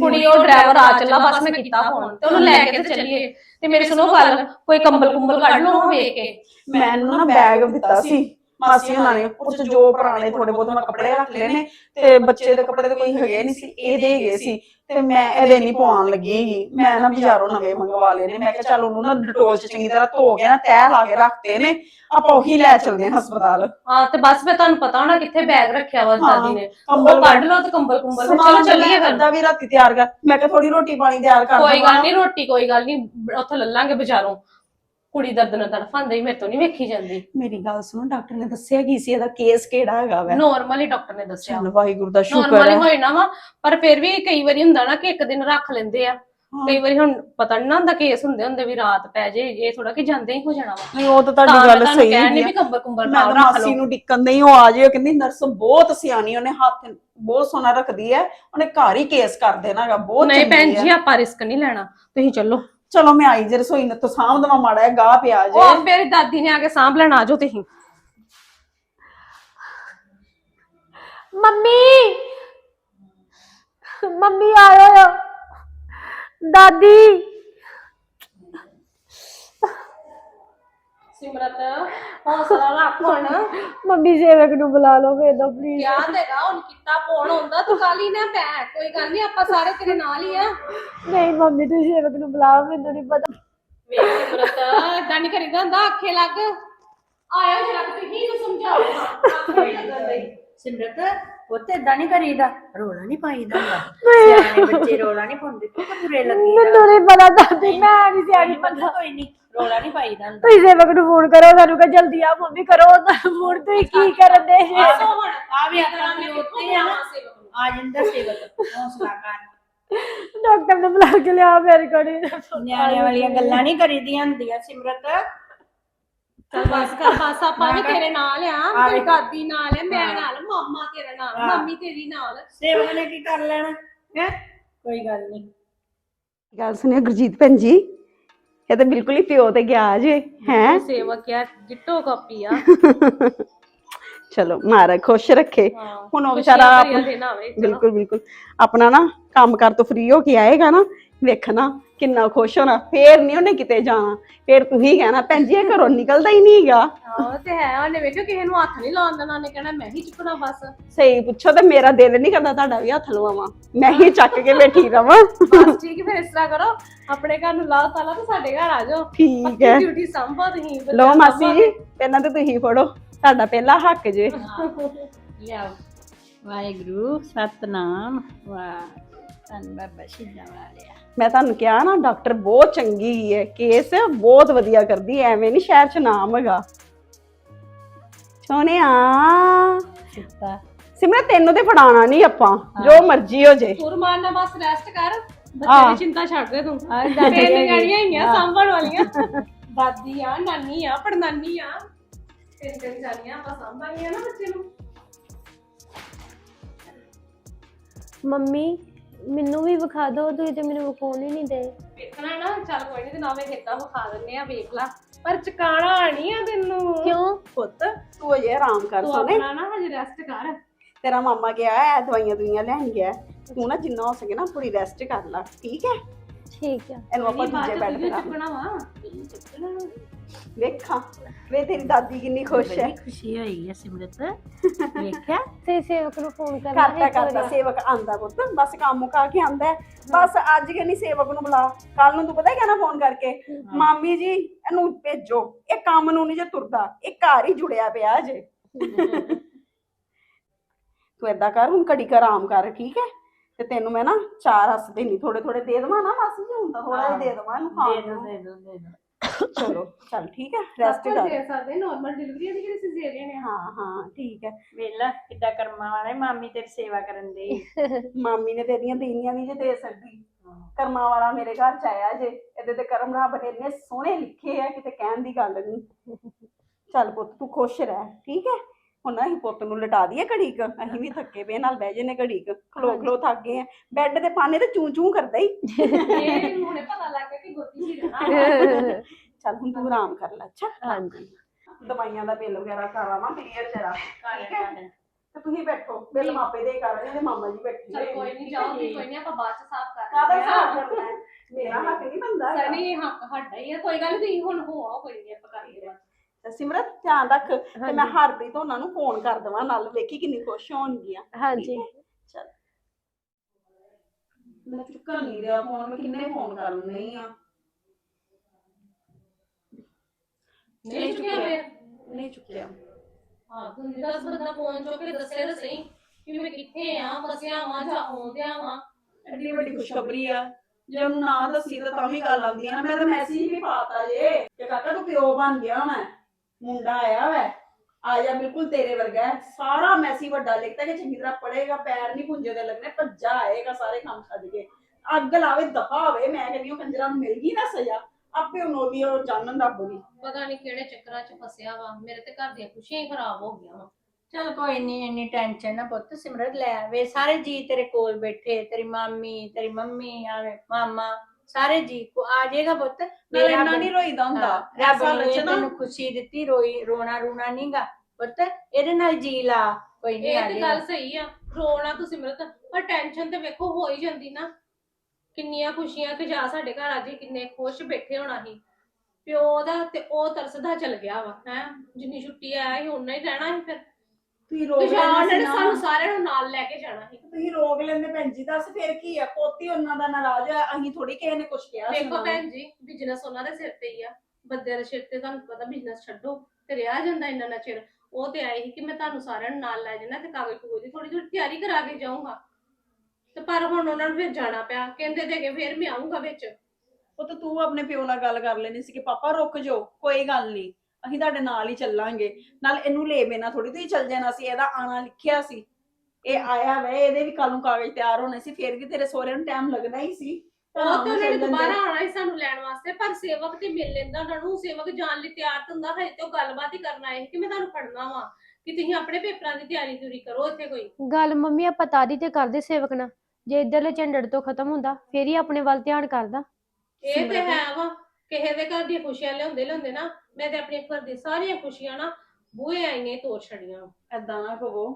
ਕੁੜੀ ਉਹ ਡਰਾਈਵਰ ਆ ਚੱਲਾ ਬਸ ਮੈਂ ਕੀਤਾ ਫੋਨ ਤੇ ਉਹਨੂੰ ਲੈ ਕੇ ਤੇ ਚੱਲੀਏ। ਤੇ ਮੇਰੀ ਸੁਣੋ ਗੱਲ ਕੋਈ ਕੰਬਲ ਕੁੰਬਲ ਕੱਢ ਲਓ ਵੇਖ ਕੇ। ਮੈਂ ਇਹਨੂੰ ਨਾ ਬੈਗ ਦਿੱਤਾ ਸੀ। ਮਾਸੀ ਉਹਨਾਂ ਨੇ ਉਹ 'ਚ ਜੋ ਪੁਰਾਣੇ ਥੋੜੇ ਬਹੁਤ ਮੈਂ ਕੱਪੜੇ ਰੱਖ ਲਏ ਨੇ ਤੇ ਬੱਚੇ ਦੇ ਕੱਪੜੇ ਤੇ ਕੋਈ ਹੈਗੇ ਨਹੀਂ ਸੀ ਇਹਦੇ ਹੈਗੇ ਸੀ। ਤੇ ਮੈਂ ਇਹਦੇ ਨਹੀਂ ਪਵਾਉਣ ਲੱਗੀ। ਮੈਂ ਨਾ ਬਾਜ਼ਾਰੋਂ ਨਵੇਂ ਮੰਗਵਾ ਲਏ ਨੇ। ਮੈਂ ਕਿਹਾ ਚੱਲ ਉਹਨੂੰ ਨਾ ਡਟੋਲ ਚ ਚੰਗੀ ਤਰ੍ਹਾਂ ਧੋ ਕੇ ਨਾ ਤੈਅ ਲਾ ਕੇ ਰੱਖਤੇ ਨੇ ਆਪਾਂ ਉਹੀ ਲੈ ਚਲਦੇ ਹਾਂ ਹਸਪਤਾਲ। ਹਾਂ ਤੇ ਬਸ ਫਿਰ ਤੁਹਾਨੂੰ ਪਤਾ ਹੋਣਾ ਕਿੱਥੇ ਬੈਗ ਰੱਖਿਆ ਵਾ ਦਾਦੀ ਨੇ। ਕੰਬਲ ਕੱਢ ਲਓ ਤੇ ਕੰਬਲ ਕੁੰਬਲ ਚਲੋ ਚੱਲੀਏ ਫਿਰ। ਕਰਦਾ ਵੀ ਰਾਤੀ ਤਿਆਰ ਕਰ। ਮੈਂ ਕਿਹਾ ਥੋੜੀ ਰੋਟੀ ਪਾਣੀ ਤਿਆਰ ਕਰ ਕੋਈ। ਗੱਲ ਨਹੀਂ ਰੋਟੀ ਕੋਈ ਗੱਲ ਨਹੀਂ ਉੱਥੇ ਲੱਲਾਂਗੇ ਬਾਜ਼ਾਰੋਂ। ਕੁੜੀ ਦਰਦ ਨਾਲ ਤੜਫਾਂਦੇ ਮੇਰੇ ਤੋਂ ਨਹੀਂ ਵੇਖੀ ਜਾਂਦੀ। ਮੇਰੀ ਗੱਲ ਸੁਣੋ ਡਾਕਟਰ ਨੇ ਦੱਸਿਆ ਕੀ ਸੀ? ਇਹਦਾ ਕੇਸ ਕਿਹੜਾ ਹੈਗਾ ਵੈ? ਨੋਰਮਲੀ ਡਾਕਟਰ ਨੇ ਦੱਸਿਆ। ਚੱਲ ਵਾਹਿਗੁਰੂ ਦਾ ਸ਼ੁਕਰ ਨੋਰਮਲੀ ਹੈ ਹੋਏ ਨਾ ਵਾ ਪਰ ਫਿਰ ਵੀ ਕਈ ਵਾਰੀ ਹੁੰਦਾ ਨਾ ਕਿ ਇੱਕ ਦਿਨ ਰੱਖ ਲੈਂਦੇ ਆ। ਕਈ ਵਾਰੀ ਹੁਣ ਪਤਾ ਨਹੀਂ ਨਾ ਹੁੰਦਾ ਕੇਸ ਹੁੰਦੇ ਹੁੰਦੇ ਵੀ ਰਾਤ ਪੈ ਜੇ ਇਹ ਥੋੜਾ ਕਿ ਜਾਂਦੇ ਹੀ ਹੋ ਜਾਣਾ ਵਾ। ਨਹੀਂ ਉਹ ਤਾਂ ਤੁਹਾਡੀ ਗੱਲ ਸਹੀ ਹੈ ਵੀ ਕੁੰਬਲ ਮੈਂ ਪਾਓ ਤਾਂ ਰੱਖ ਮਾਸੀ ਲਓ। ਨੂੰ ਡਿੱਕਣ ਨਹੀਂ ਉਹ ਆ ਜੇ ਕਹਿੰਦੀ ਨਰਸ ਬਹੁਤ ਸਿਆਣੀ ਉਹਨੇ ਹੱਥ ਬਹੁਤ ਸੋਹਣਾ ਰੱਖਦੀ ਹੈ ਉਹਨੇ ਘਰ ਹੀ ਕੇਸ ਕਰ ਦੇਣਾਗਾ ਬਹੁਤ ਨਹੀਂ ਚੰਗੀ ਭੈਣ ਹੈ। ਜੀ ਆਪਾਂ ਰਿਸਕ ਨਹੀਂ ਲੈਣਾ। ਤੁਸੀਂ ਚੱਲੋ। ਚਲੋ ਮੈਂ ਆਈ ਜੇ ਰਸੋਈ ਨੇ ਤੋਂ ਸਾਂਭ ਦਵਾਂ ਮਾੜਾ ਜਿਹਾ ਗਾਹ ਪਿਆ ਜੇ। ਉਹ ਮੇਰੀ ਦਾਦੀ ਨੇ ਆ ਕੇ ਸਾਂਭ ਲੈਣਾ ਆਜੋ ਤੁਸੀਂ। ਮੰਮੀ! ਮੰਮੀ ਆਇਓ। ਦਾਦੀ! ਸਿਮਰਤ ਹੌਸਲਾ ਰੱਖ ਹੁਣ। ਮੰਮੀ ਸੇਵਕ ਨੂੰ ਬੁਲਾ ਲਓ ਫੇਰ ਦੋ ਪਲੀਜ਼ ਯਾਦ ਹੈਗਾ ਹੁਣ ਕਿੱਤਾ ਫੋਨ ਹੁੰਦਾ ਤੂੰ ਕਾਲੀ ਨਾ ਪੈ ਕੋਈ ਗੱਲ ਨਹੀਂ ਆਪਾਂ ਸਾਰੇ ਤੇਰੇ ਨਾਲ ਹੀ ਆ। ਨਹੀਂ ਮੰਮੀ ਤੁਸੀਂ ਸੇਵਕ ਨੂੰ ਬੁਲਾਓ ਮੈਨੂੰ ਨਹੀਂ ਪਤਾ। ਵੇਖ ਸਿਮਰਤ ਨਹੀਂ ਕਰੀਦਾ ਹੁੰਦਾ ਆਖੇ ਲੱਗ। ਆਇਓ ਜਰਾ ਤੁਸੀਂ ਨੂੰ ਸਮਝਾਓ? ਆਖੇ ਨਹੀਂ ਲੱਗਣ ਲਈ ਸਿਮਰਤ ਪੁੱਤ ਏਦਾਂ ਨਹੀਂ ਕਰੀਦਾ ਰੋਲਾ ਨਹੀਂ ਪਾਈਦਾ ਹੁੰਦਾ। ਸਿਆਣੇ ਬੱਚੇ ਰੋਲਾ ਨਹੀਂ ਪਾਉਂਦੇ ਤੂੰ ਤਾਂ ਬੁਰੇ ਲੱਗੀ ਮੈਨੂੰ ਨਹੀਂ ਪਤਾ ਦਾਦੀ ਮੈਂ ਨਹੀਂ ਸਿਆਣੀ ਬੰਦਾ ਕੋਈ ਨਹੀਂ ਰੋਲਾ ਨਹੀਂ ਪਾਈਦਾ ਹੁੰਦਾ। ਤੁਸੀਂ ਸੇਵਕ ਨੂੰ ਫੋਨ ਕਰੋ ਸਾਨੂੰ ਕਹ ਜਲਦੀ ਆ ਮੰਮੀ ਕਰੋ ਫੋਨ ਤੁਸੀਂ ਕੀ ਕਰਨ ਦੇ ਦੱਸੋ ਹੁਣ ਆ ਵੀ ਤਰ੍ਹਾਂ ਆਪਾਂ ਮੈਂ ਵੀ ਕਿੱਥੋਂ ਉੱਤੇ ਆ। ਨਾ ਬੁਲਾਵਾਂ ਸੇਵਕ ਨੂੰ? ਆ ਜਿੰਦਾ ਸੇਵਕ ਹੌਸਲਾ ਕਰ ਡਾਕਟਰ ਨੇ ਬੁਲਾ ਕੇ ਲਿਆ ਮੇਰੇ ਕੋਲ। ਨਿਆਣਿਆਂ ਵਾਲੀਆਂ ਗੱਲਾਂ ਨਹੀਂ ਕਰੀਦੀਆਂ ਹੁੰਦੀਆਂ ਸਿਮਰਤ। ਚੱਲ ਬਸ ਕਰ ਬਸ ਆਪਾਂ ਵੀ ਤੇਰੇ ਨਾਲ ਆ ਆ ਤੇਰੀ ਵੇਖ। ਦਾਦੀ ਨਾਲ ਹੈ ਮੈਂ ਨਾਲ ਮਾਮਾ ਤੇਰੇ ਨਾਲ ਹਾਂ। ਮੰਮੀ ਤੇਰੀ ਨਾਲ। ਸੇਵਕ ਨੇ ਕੀ ਕਰ ਲੈਣਾ? ਹੈ? ਕੋਈ ਗੱਲ ਨਹੀਂ। ਗੱਲ ਸੁਣਿਓ ਗੁਰਜੀਤ ਭੈਣ ਜੀ ਇਹ ਤਾਂ ਬਿਲਕੁਲ ਹੀ ਪਿਓ ਤੇ ਗਿਆ ਜੇ ਹੈ? ਸੇਵਕ ਆ ਜਿੱਟੋ ਕਾਪੀ ਆ। ਚਲੋ ਮਹਾਰਾਜ ਖੁਸ਼ ਰੱਖੇ। ਹਾਂ। ਹੁਣ ਉਹ ਖੁਸ਼ੀਆਂ ਵਿਚਾਰਾ ਭਰੀਆਂ ਆਪ- ਦਿਨ ਆਵੇ ਚਲੋ। ਬਿਲਕੁਲ ਬਿਲਕੁਲ। ਆਪਣਾ ਨਾ ਕੰਮ ਕਰ ਤੋਂ ਫ੍ਰੀ ਹੋ ਕੇ ਆਏਗਾ ਨਾ ਵੇਖਣਾ। ਕਿੰਨਾ ਖੁਸ਼ ਹੋਣਾ ਫੇਰ ਨਹੀਂ ਉਹਨੇ ਕਿਤੇ ਜਾਣਾ ਫੇਰ ਤੂੰ ਹੀ ਕਹਿਣਾ ਭੈਣ ਜੀ ਇਹ ਘਰੋਂ ਨਿਕਲਦਾ ਹੀ ਨਹੀਂਗਾ ਹਾਂ ਉਹ ਤੇ ਹੈ ਉਹਨੇ ਵੇਖਿਓ ਕਿਸੇ ਨੂੰ ਹੱਥ ਨਹੀਂ ਲਾਉਣ ਦੇਣਾ ਉਹਨੇ ਕਹਿਣਾ ਮੈਂ ਹੀ ਚੁੱਕਣਾ ਬਸ। ਸਹੀ ਪੁੱਛੋ ਤੇ ਮੇਰਾ ਦਿਲ ਨਹੀਂ ਕਰਦਾ ਤੁਹਾਡਾ ਵੀ ਹੱਥ ਲਵਾਵਾਂ ਮੈਂ ਹੀ ਚੱਕ ਕੇ ਬੈਠੀ ਰਵਾਂ। ਬਸ ਠੀਕ ਹੈ ਫਿਰ ਇਸ ਤਰ੍ਹਾਂ ਕਰੋ ਆਪਣੇ ਘਰ ਨੂੰ ਲਾਓ ਤਾਲਾ ਤੇ ਸਾਡੇ ਘਰ ਆ ਜਾਓ। ਠੀਕ ਹੈ। ਡਿਊਟੀ ਸੰਭੋ ਤੁਸੀਂ ਬੱਚਾ ਲਓ ਮਾਸੀ। ਜੀ ਪਹਿਲਾਂ ਤੇ ਤੁਸੀਂ ਫੜੋ ਤੁਹਾਡਾ ਪਹਿਲਾ ਹੱਕ ਜੇ। ਲਿਆਓ। ਵਾਹਿਗੁਰੂ ਸਤਨਾਮ। ਵਾਹ ਧੰਨ ਬਾਬਾ ਵਾਲਿਆ। ਮੈਂ ਤੁਹਾਨੂੰ ਕਿਹਾ ਨਾ ਡਾਕਟਰ ਬਹੁਤ ਚੰਗੀ ਹੈ ਕੇਸ ਬਹੁਤ ਵਧੀਆ ਕਰਦੀ ਹੈ ਐਵੇਂ ਨਹੀਂ ਸ਼ਹਿਰ ਚ ਨਾਮ ਹੈਗਾ। ਸੋਹਣਿਆ। ਸਿੱਧਾ ਸਿਮਰਨ ਤੈਨੂੰ ਤੇ ਫੜਾਣਾ ਨਹੀਂ ਆਪਾਂ ਜੋ ਮਰਜ਼ੀ ਹੋ ਜੇ। ਤੁਰ ਮਾਰਨਾ ਬਸ ਰੈਸਟ ਕਰ ਬੱਚੇ ਹਾਂ। ਦੀ ਚਿੰਤਾ ਛੱਡ ਦੇ ਤੂੰ। ਆ ਦਾਦੀ ਤਿੰਨ ਹੈਗੀ। ਹੈਗੀਆਂ ਹਾਂ। ਸਾਂਭਣ ਵਾਲੀਆਂ। ਦਾਦੀ ਆ ਨਾਨੀ ਆ ਪੜਨਾਨੀ ਆ। ਤਿੰਨ ਤਿੰਨ ਜਾਨੀਆਂ ਆਪਾਂ ਸਾਂਭਾਂਗੀਆਂ ਨਾ ਬੱਚੇ ਨੂੰ। ਮੰਮੀ ਮੈਨੂੰ ਵੀ ਵਿਖਾ ਦਿਓ ਤੁਸੀਂ ਤੇ ਮੈਨੂੰ ਵਿਖਾਉਣ ਹੀ ਨਹੀਂ ਦੇ। ਵੇਖਣਾ ਨਾ ਚੱਲ ਕੋਈ ਨਹੀਂ ਤੇ ਨਾਵੇਂ ਕਿੱਦਾਂ ਵਿਖਾ ਦਿੰਨੇ ਆ ਵੇਖ ਲਾ। ਪਰ ਚਕਾਣਾ ਨਹੀਂ ਆ ਤੈਨੂੰ। ਕਿਉਂ? ਪੁੱਤ ਤੂੰ ਅਜੇ ਆਰਾਮ ਕਰ ਤੂੰ ਸੋਨੇ ਆਪਣਾ ਨਾ ਹਜੇ ਰੈਸਟ ਕਰ। ਤੇਰਾ ਮਾਮਾ ਗਿਆ ਹੈ ਦਵਾਈਆਂ ਦੁਈਆਂ ਲੈਣ ਗਿਆ। ਹੈ। ਤੂੰ ਨਾ ਜਿੰਨਾ ਹੋ ਸਕੇ ਨਾ ਪੂਰੀ ਰੈਸਟ ਕਰ ਲੈ ਠੀਕ ਹੈ? ਠੀਕ ਆ। ਇਹਨੂੰ ਆਪਾਂ ਦੂਜੇ ਬੈੱਡ ਤੂੰ ਰੱਖ ਚੁੱਕਣਾ ਵਾ ਚੁੱਕਣਾ ਵੇਖਾਂ ਵੇ ਤੇਰੀ ਦਾਦੀ ਕਿੰਨੀ ਖੁਸ਼ ਹੈ। ਬੜੀ ਖੁਸ਼ੀ ਹੋਈ ਹੈ ਸਿਮਰਤ। ਵੇਖਿਆ? ਤੇ ਸੇਵਕ ਨੂੰ ਫੋਨ ਕਰਨਾ ਵਾਰੀ। ਕਰਦਾ ਸੇਵਕ ਆਂਦਾ ਪੁੱਤ ਬਸ ਕੰਮ ਮੁਕਾ ਕੇ ਆਂਦਾ ਹੈ। ਬਸ ਅੱਜ ਕਿ ਨਹੀਂ ਸੇਵਕ ਨੂੰ ਬੁਲਾ। ਕੱਲ ਨੂੰ ਤੂੰ ਪਤਾ ਕਿਆ ਨਾ ਫੋਨ ਕਰਕੇ? ਮਾਮੀ ਜੀ ਇਹਨੂੰ ਭੇਜੋ। ਇਹ ਕੰਮ ਨੂੰ ਨਹੀਂ ਜੇ ਤੁਰਦਾ ਇਹ ਘਰ ਹੀ ਜੁੜਿਆ ਪਿਆ ਜੇ ਤੂੰ ਏਦਾਂ ਕਰ ਹੁਣ ਘੜੀ ਕੁ ਆਰਾਮ ਕਰ ਠੀਕ ਹੈ? ਤੇ ਤੈਨੂੰ ਮੈਂ ਨਾ ਚਾਰ ਹੱਸ ਦੇਣੀ ਥੋੜੇ ਥੋੜੇ ਦੇ ਦੇਵਾਂ ਨਾ ਮਾਸੀ ਜੀ ਤਾਂ ਥੋੜਾ ਜਿਹਾ ਦੇ ਦੇਵਾਂ ਇਹਨੂੰ ਦੇ ਖਾਣ ਦੋ ਨੂੰ। ਦੇ ਦੋ ਦੇ ਦੋ ਚਲੋ ਚੱਲ ਠੀਕ ਹੈ ਰੈਸਟ ਕਰ। ਦੇ ਸਕਦੇ ਨਾਰਮਲ ਡਿਲੀਵਰੀ ਦੀ ਕਿਹੜੀ ਸਿਜ਼ੇਰੀਅਨ ਆ? ਹਾਂ ਹਾਂ ਠੀਕ ਹੈ। ਵੇਲਾ ਕਿੱਦਾਂ ਕਰਮਾਂ ਵਾਲੇ ਮਾਮੀ ਤੇਰੀ ਸੇਵਾ ਕਰਨ ਦੇ ਮਾਮੀ ਨੇ ਤੇਰੀਆਂ ਦੇਣੀਆਂ ਨਹੀਂ ਜੇ ਦੇ ਸਕਦੀ। ਕਰਮਾਂ ਵਾਲਾ ਮੇਰੇ ਘਰ ਚ ਆਇਆ ਜੇ ਇਹਦੇ ਤੇ ਕਰਮ ਰੱਬ ਨੇ ਇੰਨੇ ਸੋਹਣੇ ਲਿਖੇ ਆ ਕਿਤੇ ਕਹਿਣ ਦੀ ਗੱਲ ਨਹੀਂ ਚੱਲ ਪੁੱਤ ਤੂੰ ਖੁਸ਼ ਰਹਿ ਠੀਕ ਹੈ? ਹੁਣ ਨਾ ਅਸੀਂ ਪੁੱਤ ਨੂੰ ਲਟਾ ਦਈਏ ਘੜੀ ਕੁ ਅਸੀਂ ਵੀ ਥੱਕੇ ਪਏ ਨਾਲ ਬਹਿ ਜਨੇ ਘੜੀ ਕੁ ਖਲੋ ਖਲੋ ਥੱਕ ਗਏ ਆ। ਬੈੱਡ ਦੇ ਪਾਣੇ ਤੇ ਚੂੰ ਚੂੰ ਕਰਦਾ ਹੀ ਇਹ ਹੁਣੇ ਪਤਾ ਲੱਗ ਗਿਆ ਕਿ ਗੋਤੀ ਹੀ ਰਹਿਣਾ ਚੱਲ ਹੁਣ ਤੂੰ ਆਰਾਮ ਕਰ ਲੈ ਅੱਛਾ? ਹਾਂਜੀ। ਦਵਾਈਆਂ ਦਾ ਬਿੱਲ ਵਗੈਰਾ ਕਰਾਵਾਂ ਕਲੀਅਰ ਤੇਰਾ ਕਰ ਠੀਕ ਹੈ? ਤੇ ਤੁਸੀਂ ਬੈਠੋ। ਬਿੱਲ ਮਾਪੇ ਦੇ ਕਰ ਰਹੇ ਨੇ ਮਾਮਾ ਜੀ ਬੈਠੇ ਚਲ ਕੋਈ ਨਹੀਂ ਜਾਓਗੇ ਕੋਈ ਨਹੀਂ ਆਪਾਂ ਬਾਅਦ ਚ ਸਾਫ਼ ਕਰ। ਕਰਨਾ ਹੈ? ਮੇਰਾ ਹੱਕ ਨਹੀਂ ਬੰਦਾ ਸਰ ਨਹੀਂ ਹੱਕ ਸਾਡਾ ਹੀ ਹੈ ਕੋਈ ਗੱਲ ਨਹੀਂ ਹੁਣ ਹੋ ਆਓ ਕੋਈ ਨਹੀਂ ਆਪਾਂ ਕਰ ਲਈਏ। ਤੇ ਸਿਮਰਤ ਧਿਆਨ ਰੱਖ ਤੇ ਮੈਂ ਹਾਂਜੀ। ਹਰਪ੍ਰੀਤ ਉਹਨਾਂ ਨੂੰ ਫੋਨ ਕਰ ਦੇਵਾਂ ਨਾਲ ਵੇਖੀ ਕਿੰਨੀ ਖੁਸ਼ ਹੋਣਗੀਆਂ। ਹਾਂਜੀ। ਚਲ। ਮੈਂ ਚੁੱਕਣ ਨਹੀਂ ਰਿਹਾ ਫੋਨ ਮੈਂ ਕਿੰਨੇ ਫੋਨ ਕਰਨੇ ਆ। ਨਹੀਂ ਚੁੱਕਿਆ। ਫਿਰ ਨਹੀਂ ਚੁੱਕਿਆ। ਹਾਂ ਤੂੰ ਦਸ ਬੰਦਾ ਫੋਨ ਚੁੱਕ ਕੇ ਦੱਸੇ ਤਾਂ ਸਹੀ ਕਿ ਮੈਂ ਕਿੱਥੇ ਆ ਫਸਿਆ ਵਾਂ ਜਾਂ ਆਉਂਦਿਆ ਵਾਂ। ਐਡੀ ਵੱਡੀ ਖੁਸ਼ਖਬਰੀ ਆ। ਜੇ ਉਹਨੂੰ ਨਾ ਦੱਸੀ ਤਾਂ ਤਾਂ ਵੀ ਗੱਲ ਆਉਂਦੀ ਆ ਨਾ ਮੈਂ ਤਾਂ ਮੈਸੇਜ ਵੀ ਪਾਤਾ ਜੇ ਕਿ ਕਾਕਾ ਤੂੰ ਪਿਓ ਬਣ ਗਿਆ ਮੈਂ ਮੁੰਡਾ ਆਇਆ ਵੈ। ਆ ਜਾ ਬਿਲਕੁਲ ਤੇਰੇ ਵਰਗਾ ਹੈ। ਸਾਰਾ ਮੈਸੇਜ ਵੱਡਾ ਲਿਖਤਾ ਕਿ ਚੰਗੀ ਤਰ੍ਹਾਂ ਪੜੇਗਾ ਪੈਰ ਨਹੀਂ ਪੁੰਜੇ ਦੇ ਲੱਗਣੇ ਭੱਜਾ ਆਏਗਾ ਸਾਰੇ ਕੰਮ ਛੱਡ ਕੇ। ਅੱਗ ਲਾਵੇ ਦਫਾ ਹੋਵੇ ਮੈਂ ਕਹਿੰਦੀ ਉਹ ਕੰਜਰਾਂ ਨੂੰ ਮਿਲ ਗਈ ਨਾ ਸਜ਼ਾ ਆਪੇ ਉਹਨੂੰ ਵੀ ਉਹ ਜਾਣਨ ਰੱਬ ਦੀ। ਪਤਾ ਨਹੀਂ ਕਿਹੜੇ ਚੱਕਰਾਂ 'ਚ ਫਸਿਆ ਵਾ ਮੇਰੇ ਤੇ ਘਰ ਦੀਆਂ ਖੁਸ਼ੀਆਂ ਹੀ ਖਰਾਬ ਹੋ ਗਈਆਂ ਵਾ। ਚਲ ਕੋਈ ਨਹੀਂ ਇੰਨੀ ਟੈਨਸ਼ਨ ਨਾ ਪੁੱਤ ਸਿਮਰਤ ਲੈ ਵੇ ਸਾਰੇ ਜੀ ਤੇਰੇ ਕੋਲ ਬੈਠੇ ਤੇਰੀ ਮਾਮੀ ਤੇਰੀ ਮੰਮੀ ਆਵੇ ਮਾਮਾ। ਸਾਰੇ ਜੀ ਕੋ ਆ ਜਾਏਗਾ ਪੁੱਤ। ਮੇਰਾ ਇੰਨਾ ਨਹੀਂ ਰੋਈਦਾ ਹੁੰਦਾ। ਰੱਬ ਐਸਾ ਨੇ ਲੱਛਣਾ ਤੈਨੂੰ ਖੁਸ਼ੀ ਦਿੱਤੀ ਰੋਈ ਰੋਣਾ ਰੂਣਾ ਨਹੀਂਗਾ। ਪੁੱਤ ਇਹਦੇ ਨਾਲ ਜੀ ਲਾ ਕੋਈ ਨਹੀਂ ਇਹ ਆ ਤੇ ਜਾਏਗਾ। ਗੱਲ ਸਹੀ ਆ ਰੋਣਾ ਤੁਸੀਂ ਸਿਮਰਤ ਪਰ ਟੈਨਸ਼ਨ ਤੇ ਵੇਖੋ ਹੋ ਹੀ ਜਾਂਦੀ ਨਾ। ਕਿੰਨੀਆਂ ਖੁਸ਼ੀਆਂ ਕਿ ਜਾ ਸਾਡੇ ਘਰ ਅੱਜ ਕਿੰਨੇ ਖੁਸ਼ ਬੈਠੇ ਹੋਣਾ ਸੀ। ਪਿਓ ਦਾ ਤੇ ਉਹ ਤਰਸਦਾ ਚਲ ਗਿਆ ਵਾ ਹੈ? ਜਿੰਨੀ ਛੁੱਟੀ ਆਇਆ ਸੀ ਉਹਨਾਂ ਹੀ ਰਹਿਣਾ ਸੀ ਫਿਰ। ਤੁਸੀਂ ਰੋਕ ਤੁਸ਼ਾਰ ਲੈਂਦੇ ਨੇ ਸੀ ਨਾ। ਸਾਨੂੰ ਸਾਰਿਆਂ ਨੂੰ ਨਾਲ ਲੈ ਕੇ ਜਾਣਾ ਸੀ। ਤੁਸੀਂ ਰੋਕ ਲੈਂਦੇ ਭੈਣ ਜੀ ਦੱਸ ਫਿਰ ਕੀ ਆ? ਪੋਤੀ ਉਹਨਾਂ ਦਾ ਨਾਰਾਜ਼ ਆ ਅਸੀਂ ਥੋੜੀ ਕਿਸੇ ਨੇ ਕੁਝ ਕਿਹਾ ਸੀ ਦੇਖੋ। ਭੈਣ ਜੀ ਬਿਜ਼ਨਸ ਉਹਨਾਂ ਦੇ ਸਿਰ ਤੇ ਹੀ ਆ। ਬੰਦੇ ਦੇ ਸਿਰ ਤੇ ਤੁਹਾਨੂੰ ਪਤਾ ਬਿਜ਼ਨਸ ਛੱਡੋ ਤੇ ਰਿਹਾ ਜਾਂਦਾ ਇੰਨਾ ਨਾ ਚਿਰ। ਉਹ ਤੇ ਆਏ ਸੀ ਕਿ ਮੈਂ ਤੁਹਾਨੂੰ ਸਾਰਿਆਂ ਨੂੰ ਨਾਲ ਲੈ ਜਾਣਾ ਤੇ ਕਾਗਜ਼ ਕੂਗਜ਼ ਦੀ ਥੋੜੀ ਥੋੜੀ ਤਿਆਰੀ ਕਰਾ ਕੇ ਜਾਊਂਗਾ। ਤੇ ਪਰ ਹੁਣ ਉਹਨਾਂ ਨੂੰ ਫਿਰ ਜਾਣਾ ਪਿਆ। ਕਹਿੰਦੇ ਤੇ ਕਿ ਫਿਰ ਮੈਂ ਆਊਂਗਾ ਵਿੱਚ। ਉਹ ਤਾਂ ਤੂੰ ਆਪਣੇ ਪਿਓ ਨਾਲ ਗੱਲ ਕਰ ਲੈਣੀ ਸੀ ਕਿ ਪਾਪਾ ਰੁਕ ਜਾਓ ਕੋਈ ਗੱਲ ਨਹੀਂ ਅਸੀਂ ਤੁਹਾਡੇ ਨਾਲ ਹੀ ਚੱਲਾਂਗੇ। ਨਾਲ ਇਹਨੂੰ ਲੈ ਮੇਨਾ ਥੋੜੀ ਤੁਸੀਂ ਚੱਲ ਜਾਣਾ ਸੀ ਇਹਦਾ ਆਣਾ ਲਿਖਿਆ ਸੀ। ਇਹ ਆਇਆ ਵੇ ਇਹਦੇ ਵੀ ਕੱਲ ਨੂੰ ਕਾਗਜ਼ ਤਿਆਰ ਹੋਣੇ ਸੀ ਫਿਰ ਵੀ ਤੇਰੇ ਸਹੁਰੇ ਨੂੰ ਟਾਈਮ ਲੱਗਣਾ ਹੀ ਸੀ। ਉਹ ਤੇ ਉਹਨਾਂ ਨੇ ਦੁਬਾਰਾ ਆਉਣਾ ਸੀ ਸਾਨੂੰ ਲੈਣ ਵਾਸਤੇ ਪਰ ਸੇਵਕ ਤੇ ਮਿਲ ਲੈਂਦਾ ਉਹਨਾਂ ਨੂੰ ਸੇਵਕ ਜਾਣ ਲਈ ਤਿਆਰ ਤਾਂ ਹੁੰਦਾ ਹਜੇ ਤੇ ਉਹ ਗੱਲਬਾਤ ਹੀ ਕਰਨ ਸੀ ਕਿ ਮੈਂ ਤੁਹਾਨੂੰ ਫੜਨਾ ਵਾ ਕਿ ਤੁਸੀਂ ਆਪਣੇ ਪੇਪਰਾਂ ਦੀ ਤਿਆਰੀ ਤਿਉਰੀ ਕਰੋ ਇੱਥੇ ਕੋਈ। ਗੱਲ ਮੰਮੀ ਆ ਪਤਾ ਦੀ ਤੇ ਕਰਦੇ ਸੇਵਕ ਨਾਲ। ਜੇ ਇਧਰਲੇ ਝੰਡੜ ਤੋਂ ਖਤਮ ਹੁੰਦਾ ਫੇਰ ਹੀ ਆਪਣੇ ਵੱਲ ਧਿਆਨ ਕਰਦਾ। ਇਹ ਤੇ। ਹੈ ਵਾ। ਕਿਸੇ ਦੇ ਘਰ ਦੀਆਂ ਖੁਸ਼ੀਆਂ ਲਿਆਉਂਦੇ ਲਿਆਉਂਦੇ ਨਾ ਮੈਂ ਤੇ ਆਪਣੇ ਘਰ ਦੀ ਸਾਰੀਆਂ ਖੁਸ਼ੀਆਂ ਨਾ ਬੂਹੇ ਆਈਆਂ ਹੀ ਤੋੜ ਛੜੀਆਂ ਐਦਾਂ ਨਾ ਕਹੋ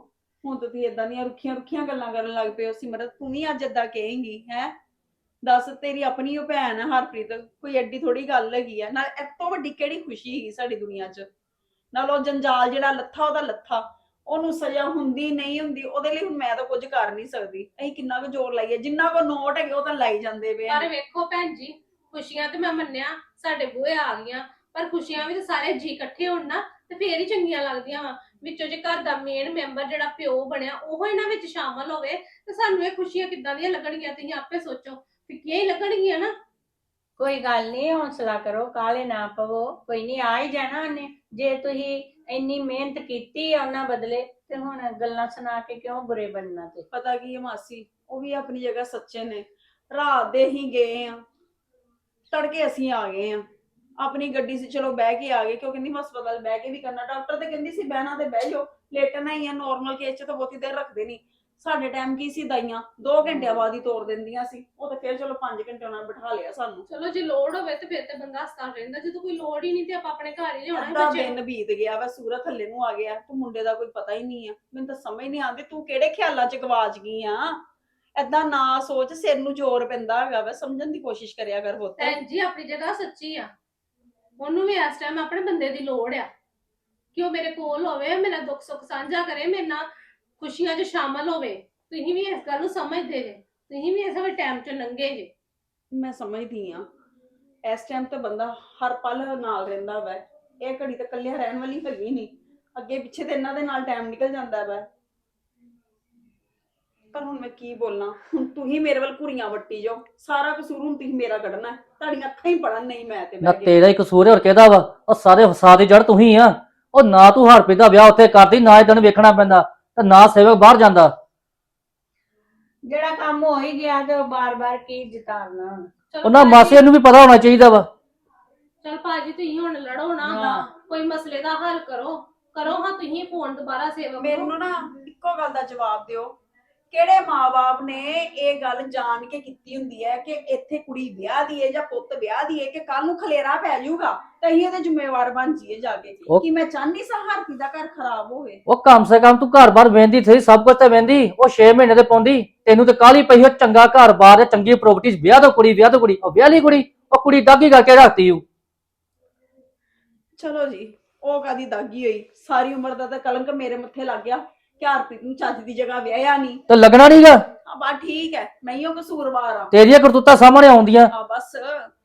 ਹੁਣ ਤਾਂ ਤੁਸੀਂ ਏਦਾਂ ਦੀਆਂ ਰੁੱਖੀਆਂ ਰੁੱਖੀਆਂ ਗੱਲਾਂ ਕਰਨ ਲੱਗ ਪਏ ਹੋ ਸਿਮਰਤ ਤੂੰ ਵੀ ਅੱਜ ਏਦਾਂ ਕਹੇਂਗੀ ਹੈ? ਦੱਸ ਤੇਰੀ ਆਪਣੀ ਉਹ ਭੈਣ ਹੈ ਹਰਪ੍ਰੀਤ ਕੋਈ ਐਡੀ ਥੋੜੀ ਗੱਲ ਹੈਗੀ ਆ। ਨਾਲ ਇਹ ਤੋਂ ਵੱਡੀ ਕਿਹੜੀ ਖੁਸ਼ੀ ਹੈਗੀ ਸਾਡੀ ਦੁਨੀਆ 'ਚ? ਨਾਲ ਉਹ ਜੰਜਾਲ ਜਿਹੜਾ ਲੱਥਾ ਉਹਦਾ ਲੱਥਾ ਉਹਨੂੰ ਸਜ਼ਾ ਹੁੰਦੀ ਨਹੀਂ ਹੁੰਦੀ ਉਹਦੇ ਲਈ ਹੁਣ ਮੈਂ ਤਾਂ ਕੁਝ ਕਰ ਨਹੀਂ ਸਕਦੀ। ਅਸੀਂ ਕਿੰਨਾ ਕੁ ਜ਼ੋਰ ਲਾਈਏ ਜਿੰਨਾ ਕੋ ਨੋਟ ਹੈਗੇ ਉਹ ਤਾਂ ਲਾਈ ਜਾਂਦੇ ਪਏ ਆ। ਪਰ ਵੇਖੋ ਭੈਣ ਜੀ ਖੁਸ਼ੀਆਂ ਤੇ ਮੈਂ ਮੰਨਿਆ ਸਾਡੇ ਬੂਹੇ ਆ ਗਈਆਂ ਪਰ ਖੁਸ਼ੀਆਂ ਵੀ ਤਾਂ ਸਾਰੇ ਜੀ ਇਕੱਠੇ ਹੋਣ ਨਾ ਤੇ ਫੇਰ ਹੀ ਚੰਗੀਆਂ ਲੱਗਦੀਆਂ ਵਾ। ਵਿੱਚੋਂ ਜੇ ਘਰ ਦਾ ਮੇਨ ਮੈਂਬਰ ਜਿਹੜਾ ਪਿਓ ਬਣਿਆ ਉਹ ਇਹਨਾਂ ਵਿੱਚ ਸ਼ਾਮਲ ਹੋਵੇ ਤੇ ਸਾਨੂੰ ਇਹ ਖੁਸ਼ੀਆਂ ਕਿੱਦਾਂ ਦੀਆਂ ਲੱਗਣਗੀਆਂ ਤੁਸੀਂ ਆਪੇ ਸੋਚੋ। ਫਿੱਕੀਆਂ ਹੀ ਲੱਗਣਗੀਆਂ ਨਾ। ਕੋਈ ਗੱਲ ਨਹੀਂ ਹੌਸਲਾ ਕਰੋ ਕਾਲੇ ਨਾ ਪਵੋ ਕੋਈ ਨਹੀਂ ਆ ਹੀ ਜਾਣਾ ਉਹਨੇ। ਜੇ ਤੁਸੀਂ ਇੰਨੀ ਮਿਹਨਤ ਕੀਤੀ ਆ ਉਹਨਾਂ ਬਦਲੇ ਤੇ ਹੁਣ ਗੱਲਾਂ ਸੁਣਾ ਕੇ ਕਿਉਂ ਬੁਰੇ ਬਣਨਾ ਤੇ ਪਤਾ ਕੀ ਹੈ ਮਾਸੀ ਉਹ ਵੀ ਆਪਣੀ ਜਗ੍ਹਾ ਸੱਚੇ ਨੇ। ਰਾਤ ਦੇ ਹੀ ਗਏ ਆ। ਤੜਕੇ ਅਸੀਂ ਆ ਗਏ ਆ ਆਪਣੀ ਗੱਡੀ 'ਚ ਚਲੋ ਬਹਿ ਕੇ ਆ ਗਏ ਕਿਉਂ ਕਹਿੰਦੀ ਹਸਪਤਾਲ ਬਹਿ ਕੇ ਵੀ ਕਰਨਾ। ਡਾਕਟਰ ਤੇ ਕਹਿੰਦੀ ਸੀ ਬਹਿਣਾ ਤੇ ਬਹਿ ਜਾਓ। ਲੇਟਣਾ ਹੀ ਆ ਨਾਰਮਲ ਕੇਸ 'ਚ ਤਾਂ ਬਹੁਤੀ ਦੇਰ ਰੱਖਦੇ ਨਹੀਂ ਸਾਡੇ ਟਾਈਮ ਕੀ ਸੀ ਦਾਈਆਂ? 2 ਘੰਟਿਆਂ ਬਾਅਦ ਹੀ ਤੋੜ ਦਿੰਦੀਆਂ ਸੀ। ਉਹ ਤਾਂ ਫਿਰ ਚਲੋ 5 ਘੰਟੇ ਉਹਨਾਂ ਨੇ ਬਿਠਾ ਲਿਆ ਸਾਨੂੰ। ਚਲੋ ਜੇ ਲੋੜ ਹੋਵੇ ਤੇ ਫਿਰ ਤੇ ਬੰਦਾ ਹਸਪਤਾਲ ਰਹਿੰਦਾ। ਜਦੋਂ ਕੋਈ ਲੋੜ ਹੀ ਨਹੀਂ ਤੇ ਆਪਾਂ ਆਪਣੇ ਘਰ ਹੀ ਲਿਆਉਣਾ ਅੱਧਾ ਬੱਚੇ। ਦਿਨ ਬੀਤ ਗਿਆ ਵਾ ਸੂਰਤ ਥੱਲੇ ਨੂੰ ਆ ਗਿਆ। ਤੂੰ ਮੁੰਡੇ ਦਾ ਕੋਈ ਪਤਾ ਹੀ ਨਹੀਂ ਆ। ਮੈਨੂੰ ਤਾਂ ਸਮਝ ਨਹੀਂ ਆਉਂਦੀ ਤੂੰ ਕਿਹੜੇ ਖਿਆਲਾਂ 'ਚ ਗਵਾਚ ਗਈ ਆ? ਏਦਾਂ ਨਾ ਸੋਚ ਸਿਰ ਨੂੰ ਜ਼ੋਰ ਪੈਂਦਾ ਹੈਗਾ ਵਾ ਸਮਝਣ ਦੀ ਕੋਸ਼ਿਸ਼ ਕਰਿਆ ਕਰ ਪੁੱਤ। ਭੈਣ ਜੀ ਆਪਣੀ ਜਗ੍ਹਾ ਸੱਚੀ ਆ। ਉਹਨੂੰ ਵੀ ਇਸ ਟਾਈਮ ਆਪਣੇ ਬੰਦੇ ਦੀ ਲੋੜ ਆ। ਕਿ ਉਹ ਮੇਰੇ ਕੋਲ ਹੋਵੇ ਮੇਰਾ ਦੁੱਖ ਸੁੱਖ ਸਾਂਝਾ ਕਰੇ ਮੇਰੇ ਨਾਲ ਖੁਸ਼ੀਆਂ 'ਚ ਸ਼ਾਮਲ ਹੋਵੇ। ਤੁਸੀਂ ਵੀ ਇਸ ਗੱਲ ਨੂੰ ਸਮਝਦੇ ਜੇ। ਤੁਸੀਂ ਵੀ ਇਸ ਵੇ ਟਾਈਮ 'ਚ ਲੰਘੇ ਜੇ। ਮੈਂ ਸਮਝਦੀ ਆ। ਇਸ ਟਾਈਮ ਤੇ ਬੰਦਾ ਹਰ ਪਲ ਨਾਲ ਰਹਿੰਦਾ ਵਾ। ਇਹ ਘੜੀ ਤਾਂ ਇਕੱਲਿਆ ਰਹਿਣ ਵਾਲੀ ਹੈਗੀ ਨਹੀਂ ਅੱਗੇ ਪਿੱਛੇ ਤੇ ਇਹਨਾਂ ਦੇ ਨਾਲ ਟਾਈਮ ਨਿਕਲ ਜਾਂਦਾ ਵਾ। ਪਰ ਹੁਣ ਮੈਂ ਕੀ ਬੋਲਾਂ? ਹੁਣ ਤੂੰ ਹੀ ਮੇਰੇ ਵੱਲ ਘੁਰੀਆਂ ਵੱਟੀ ਜਾਓ। ਸਾਰਾ ਕਸੂਰ ਹੁਣ ਤੁਸੀਂ ਮੇਰਾ ਕੱਢਣਾ ਹੈ। ਤੁਹਾਡੀਆਂ ਅੱਖਾਂ ਹੀ ਪੜਨ ਨਹੀਂ ਮੈਂ ਤੇ ਨਾ ਬਹਿ। ਤੇਰਾ ਹੀ ਕਸੂਰ ਹੈ ਹੋਰ ਕਿਹਦਾ ਵਾ? ਉਹ ਸਾਰੇ ਫਸਾਦ ਦੀ ਜੜ ਤੂੰ ਹੀ ਆ। ਉਹ ਨਾ ਤੂੰ ਹਰਪ੍ਰੀਤ ਦਾ ਵਿਆਹ ਉੱਥੇ ਕਰਦੀ ਨਾ ਇਹ ਦਿਨ ਵੇਖਣਾ ਪੈਂਦਾ ਤੇ ਨਾ ਸੇਵਕ ਬਾਹਰ ਜਾਂਦਾ। ਜਿਹੜਾ ਕੰਮ ਹੋ ਹੀ ਗਿਆ ਤੇ ਉਹ ਬਾਰ-ਬਾਰ ਕੀ ਜਿਤਾਰਨਾ? ਹੁਣ ਚਲੋ ਉਹਨਾਂ ਭਾਜੀ- ਮਾਸੀਆਂ ਨੂੰ ਵੀ ਪਤਾ ਹੋਣਾ ਚਾਹੀਦਾ ਵਾ। ਚਲ ਭਾਜੀ ਤੁਸੀਂ ਹੁਣ ਲੜੋ ਨਾ। ਕੋਈ ਮਸਲੇ ਦਾ ਹੱਲ ਕਰੋ। ਕਰੋ ਹਾਂ ਤੁਸੀਂ ਫੋਨ ਦੁਬਾਰਾ ਸੇਵਕ ਨੂੰ। ਮੈਨੂੰ ਨਾ ਇੱਕੋ ਗੱਲ ਦਾ ਜਵਾਬ ਦਿਓ। ਕਿਹੜੇ ਮਾਪੇ ਨੇ ਇਹ ਗੱਲ ਜਾਣ ਕੇ ਕੀਤੀ ਹੁੰਦੀ ਹੈ ਕਿ ਇੱਥੇ ਕੁੜੀ ਵਿਆਹ ਦੀ ਹੈ ਜਾਂ ਪੁੱਤ ਵਿਆਹ ਦੀ ਹੈ ਕਿ ਕੱਲ ਨੂੰ ਖਲੇਰਾ ਪੈ ਜਾਊਗਾ ਤਾਂ ਅਸੀਂ ਇਹਦੇ ਜ਼ਿੰਮੇਵਾਰ ਬਣ ਜਾਈਏ ਜਾ ਕੇ। ਉਹ- ਕਿ ਮੈਂ ਚਾਹਨੀ ਸਾਂ ਹਰਪੀ ਦਾ ਘਰ ਖਰਾਬ ਹੋਵੇ। ਉਹ ਕਮ ਸੇ ਕਮ ਤੂੰ ਘਰ-ਬਾਰ ਵੇਂਦੀ ਸੀ ਸਭ ਕੁਝ ਤੇ ਵੇਂਦੀ ਉਹ 6 ਮਹੀਨੇ ਤੇ ਪਾਉਂਦੀ ਤੈਨੂੰ ਤੇ ਕਾਲੀ ਪਈ ਉਹ ਚੰਗਾ ਘਰ-ਬਾਰ ਹੈ ਚੰਗੀ ਪ੍ਰਾਪਰਟੀ ਵਿਆਹ ਤੋਂ ਕੁੜੀ ਵਿਆਹ ਤੋਂ ਕੁੜੀ ਉਹ ਵਿਆਹ ਲਈ ਕੁੜੀ ਉਹ ਕੁੜੀ ਦਾਗੀ ਕਰਕੇ ਰੱਖਤੀ ਉਹ ਚਲੋ ਜੀ ਉਹ ਕਾਦੀ ਦਾਗੀ ਹੋਈ? ਸਾਰੀ ਉਮਰ ਦਾ ਤਾਂ ਕਲੰਕ ਮੇਰੇ ਮੱਥੇ ਲੱਗ ਗਿਆ। ਹਰਪ੍ਰੀਤ ਨੂੰ ਚੱਜ ਦੀ ਜਗ੍ਹਾ ਵਿਆਹਿਆ ਨਹੀਂ ਤੇ ਲੱਗਣਾ ਨਹੀਂਗਾ ਆ ਬਾ ਠੀਕ ਹੈ ਮੈਂ ਹੀ ਉਹ ਕਸੂਰਵਾਰ ਆ ਤੇਰੀਆਂ ਕਰਤੂਤਾਂ ਸਾਹਮਣੇ ਆਉਂਦੀਆਂ। ਆ ਬਸ।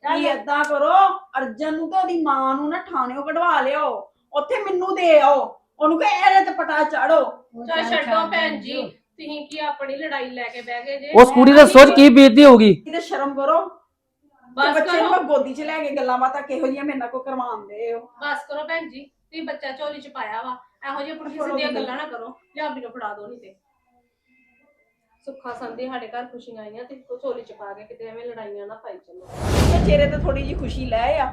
ਕੀ ਏਦਾਂ ਕਰੋ ਅਰਜਨ ਨੂੰ ਤੇ ਉਹਦੀ ਮਾਂ ਨੂੰ ਨਾ ਥਾਣਿਓਂ ਕਢਵਾ ਲਿਓ। ਉੱਥੇ ਮੈਨੂੰ ਦੇ ਆਓ। ਉਹਨੂੰ ਕਹੇ ਇਹਦੇ ਤੇ ਪਟਾ ਚਾੜੋ। ਚਲ ਛੱਡੋ ਭੈਣ ਜੀ। ਤੁਸੀਂ ਕੀ ਆਪਣੀ ਲੜਾਈ ਲੈ ਕੇ ਬਹਿ ਗਏ ਜੇ? ਉਸ ਕੁੜੀ ਦਾ ਸੋਚ ਕੀ ਬੀਤਦੀ ਹੋਊਗੀ? ਕਿਤੇ ਸ਼ਰਮ ਕਰੋ। ਤੇ ਬਸ ਬੱਚੇ ਨੂੰ ਕਰੋ। ਮੈਂ ਗੋਦੀ 'ਚ ਲੈ ਕੇ ਗੱਲਾਂ ਬਾਤਾਂ ਕਿਹੋ ਜਿਹੀਆਂ ਮੇਰੇ ਨਾਲ ਕੋ ਕਰਵਾਉਂਦੇ ਹੋ? ਬਸ ਕਰੋ ਭੈਣ ਜੀ। ਤੁਸੀਂ ਬੱਚਾ ਝੋਲੀ ਚ ਪਾਇਆ ਵਾ। ਇਹੋ ਜਿਹੇ ਪੁੱਠੀ ਸਿੱਧੀਆਂ ਗੱਲਾਂ ਨਾ ਕਰੋ। ਲਿਆ ਮੈਨੂੰ ਫੜਾ ਦੋ ਨਹੀਂ ਤੇ। ਸੁੱਖਾ ਸੰਦੀ ਸਾਡੇ ਘਰ ਖੁਸ਼ੀਆਂ ਆਈਆਂ ਤੇ ਕੋ ਝੋਲੀ ਚ ਪਾ ਕੇ ਕਿਤੇ ਐਵੇਂ ਲੜਾਈਆਂ ਨਾ ਪਾਈ ਚੱਲੋ। ਤੇ ਚਿਹਰੇ ਤੇ ਥੋੜੀ ਜੀ ਖੁਸ਼ੀ ਲੈ ਆ।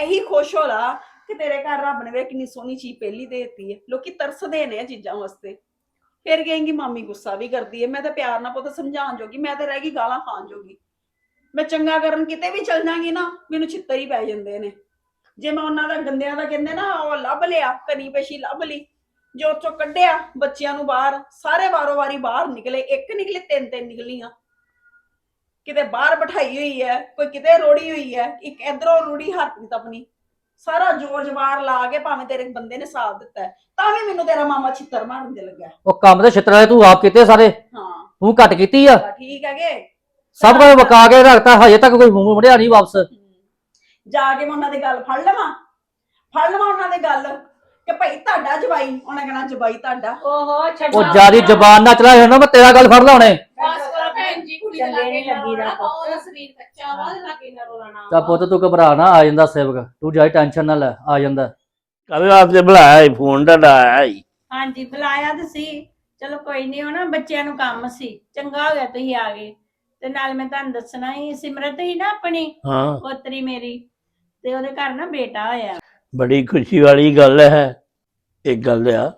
ਇਹੀ ਖੁਸ਼ ਹੋ ਲਾ ਕਿ ਤੇਰੇ ਘਰ ਰੱਬ ਨੇ ਵੇ ਕਿੰਨੀ ਸੋਹਣੀ ਚੀਜ਼ ਪਹਿਲੀ ਦੇ ਦਿੱਤੀ ਹੈ। ਲੋਕੀ ਤਰਸਦੇ ਨੇ ਇਹ ਚੀਜ਼ਾਂ ਵਾਸਤੇ। ਫਿਰ ਕਹੇਂਗੀ ਮਾਮੀ ਗੁੱਸਾ ਵੀ ਕਰਦੀ ਹੈ। ਮੈਂ ਤਾਂ ਪਿਆਰ ਨਾਲ ਪੁੱਤ ਸਮਝਾਉਣ ਜੋਗੀ ਮੈਂ ਤਾਂ ਰਹਿ ਗਈ ਗਾਲਾਂ ਖਾਣ ਜੋਗੀ। ਮੈਂ ਚੰਗਾ ਕਰਨ ਕਿਤੇ ਵੀ ਚਲ ਜਾਗੀ ਨਾ ਮੈਨੂੰ ਛਿੱਤਰ ਹੀ ਪੈ ਜਾਂਦੇ ਨੇ। ਜੇ ਮੈਂ ਉਹਨਾਂ ਦਾ ਗੰਦਿਆਂ ਦਾ ਕਹਿੰਦੇ ਨਾ ਉਹ ਲੱਭ ਲਿਆ ਕਨੀ ਪੇਸ਼ੀ ਲੱਭ ਲਈ ਜੋ ਚੋਂ ਕੱਢਿਆ ਬੱਚਿਆਂ ਨੂੰ ਬਾਹਰ ਸਾਰੇ ਵਾਰੋ ਵਾਰੀ ਬਾਹਰ ਨਿਕਲੇ ਇੱਕ ਨਿਕਲੇ ਤਿੰਨ ਤਿੰਨ ਨਿਕਲੀਆਂ। ਕਿਤੇ ਬਾਹਰ ਬਿਠਾਈ ਹੋਈ ਹੈ ਕੋਈ ਕਿਤੇ ਰੋੜੀ ਹੋਈ ਹੈ ਇੱਕ ਇਧਰੋਂ ਰੋੜੀ ਹਰਪ੍ਰੀਤ ਆਪਣੀ। ਸਾਰਾ ਜੋਰ ਜਵਾਰ ਲਾ ਕੇ ਭਾਵੇਂ ਤੇਰੇ ਬੰਦੇ ਨੇ ਸਾਥ ਦਿੱਤਾ ਹੈ, ਤਾਂ ਵੀ ਮੈਨੂੰ ਤੇਰਾ ਮਾਮਾ ਛਿੱਤਰ ਮਾਰਨ ਦੇ ਲੱਗਾ ਹੈ। ਉਹ ਕੰਮ ਤੇ ਛਿੱਤਰ ਵਾਲੇ ਤੂੰ ਆਪ ਕੀਤੇ ਸਾਰੇ? ਹਾਂ। ਤੂੰ ਘੱਟ ਕੀਤੀ ਆ? ਤਾਂ ਠੀਕ ਹੈਗੇ। ਸਭ ਕੁਝ ਵਕਾ ਕੇ ਰੱਖਤਾ ਹਜੇ ਤੱਕ ਕੋਈ ਮੂੰਹ ਮੁੜਿਆ ਨਹੀਂ ਵਾਪਸ। ਜਾ ਕੇ ਮੈਂ ਉਹਨਾਂ ਦੀ ਗੱਲ ਫੜ ਲਵਾਂ। ਫੜ ਲਵਾਂ ਉਹਨਾਂ ਦੀ ਗੱਲ ਕਿ ਭਾਈ ਤੁਹਾਡਾ ਜਵਾਈ ਉਹਨੇ ਕਹਿਣਾ ਜਵਾਈ ਤੁਹਾਡਾ। ਓਹੋ ਛੱਡੋ ਉਹ ਜਿਆਦੀ ਜ਼ਬਾਨ ਨਾ ਚਲਾ ਜਾਂਦਾ ਮੈਂ ਤੇਰਾ ਗੱਲ ਫੜ ਲਾਉਣੇ ਬਸ ਕਰੋ ਭੈਣ ਜੀ ਕੁੜੀ ਦੇ ਲਾਗੇ ਨੀ ਲੱਗੀ ਰੋਣਾ। ਉਹਦਾ ਸਰੀਰ ਕੱਚਾ ਵਾ ਉਹਦੇ ਲਾਗੇ ਨਾ ਰੋਣਾ। ਚਾ ਪੁੱਤ ਤੂੰ ਘਬਰਾ ਨਾ ਆ ਜਾਂਦਾ ਸੇਵਕ। ਤੂੰ ਜਾਈ ਟੈਨਸ਼ਨ ਨਾ ਲੈ ਆ ਜਾਂਦਾ। ਕੱਲ ਰਾਤ ਦੇ ਬੁਲਾਇਆ ਸੀ ਫੋਨ ਤੁਹਾਡਾ ਆਇਆ ਸੀ। ਹਾਂਜੀ ਬੁਲਾਇਆ ਤੇ ਸੀ। ਚਲੋ ਕੋਈ ਨਹੀਂ ਉਹ ਨਾ ਬੱਚਿਆਂ ਨੂੰ ਕੰਮ ਸੀ। ਚੰਗਾ ਹੋ ਗਿਆ ਤੁਸੀਂ ਆ ਗਏ। ਤੇ ਨਾਲ ਮੈਂ ਤੁਹਾਨੂੰ ਦੱਸਣਾ ਹੀ ਸਿਮਰਤ ਹੀ ਨਾ ਆਪਣੀ ਹਾਂ। ਪੋਤਰੀ ਮੇਰੀ। ਤੇ ਉਹਦੇ ਘਰ ਨਾ ਬੇਟਾ ਹੋਇਆ। ਬੜੀ ਖੁਸ਼ੀ ਵਾਲੀ ਗੱਲ ਹੈ। ਇੱਕ ਗੱਲ ਆ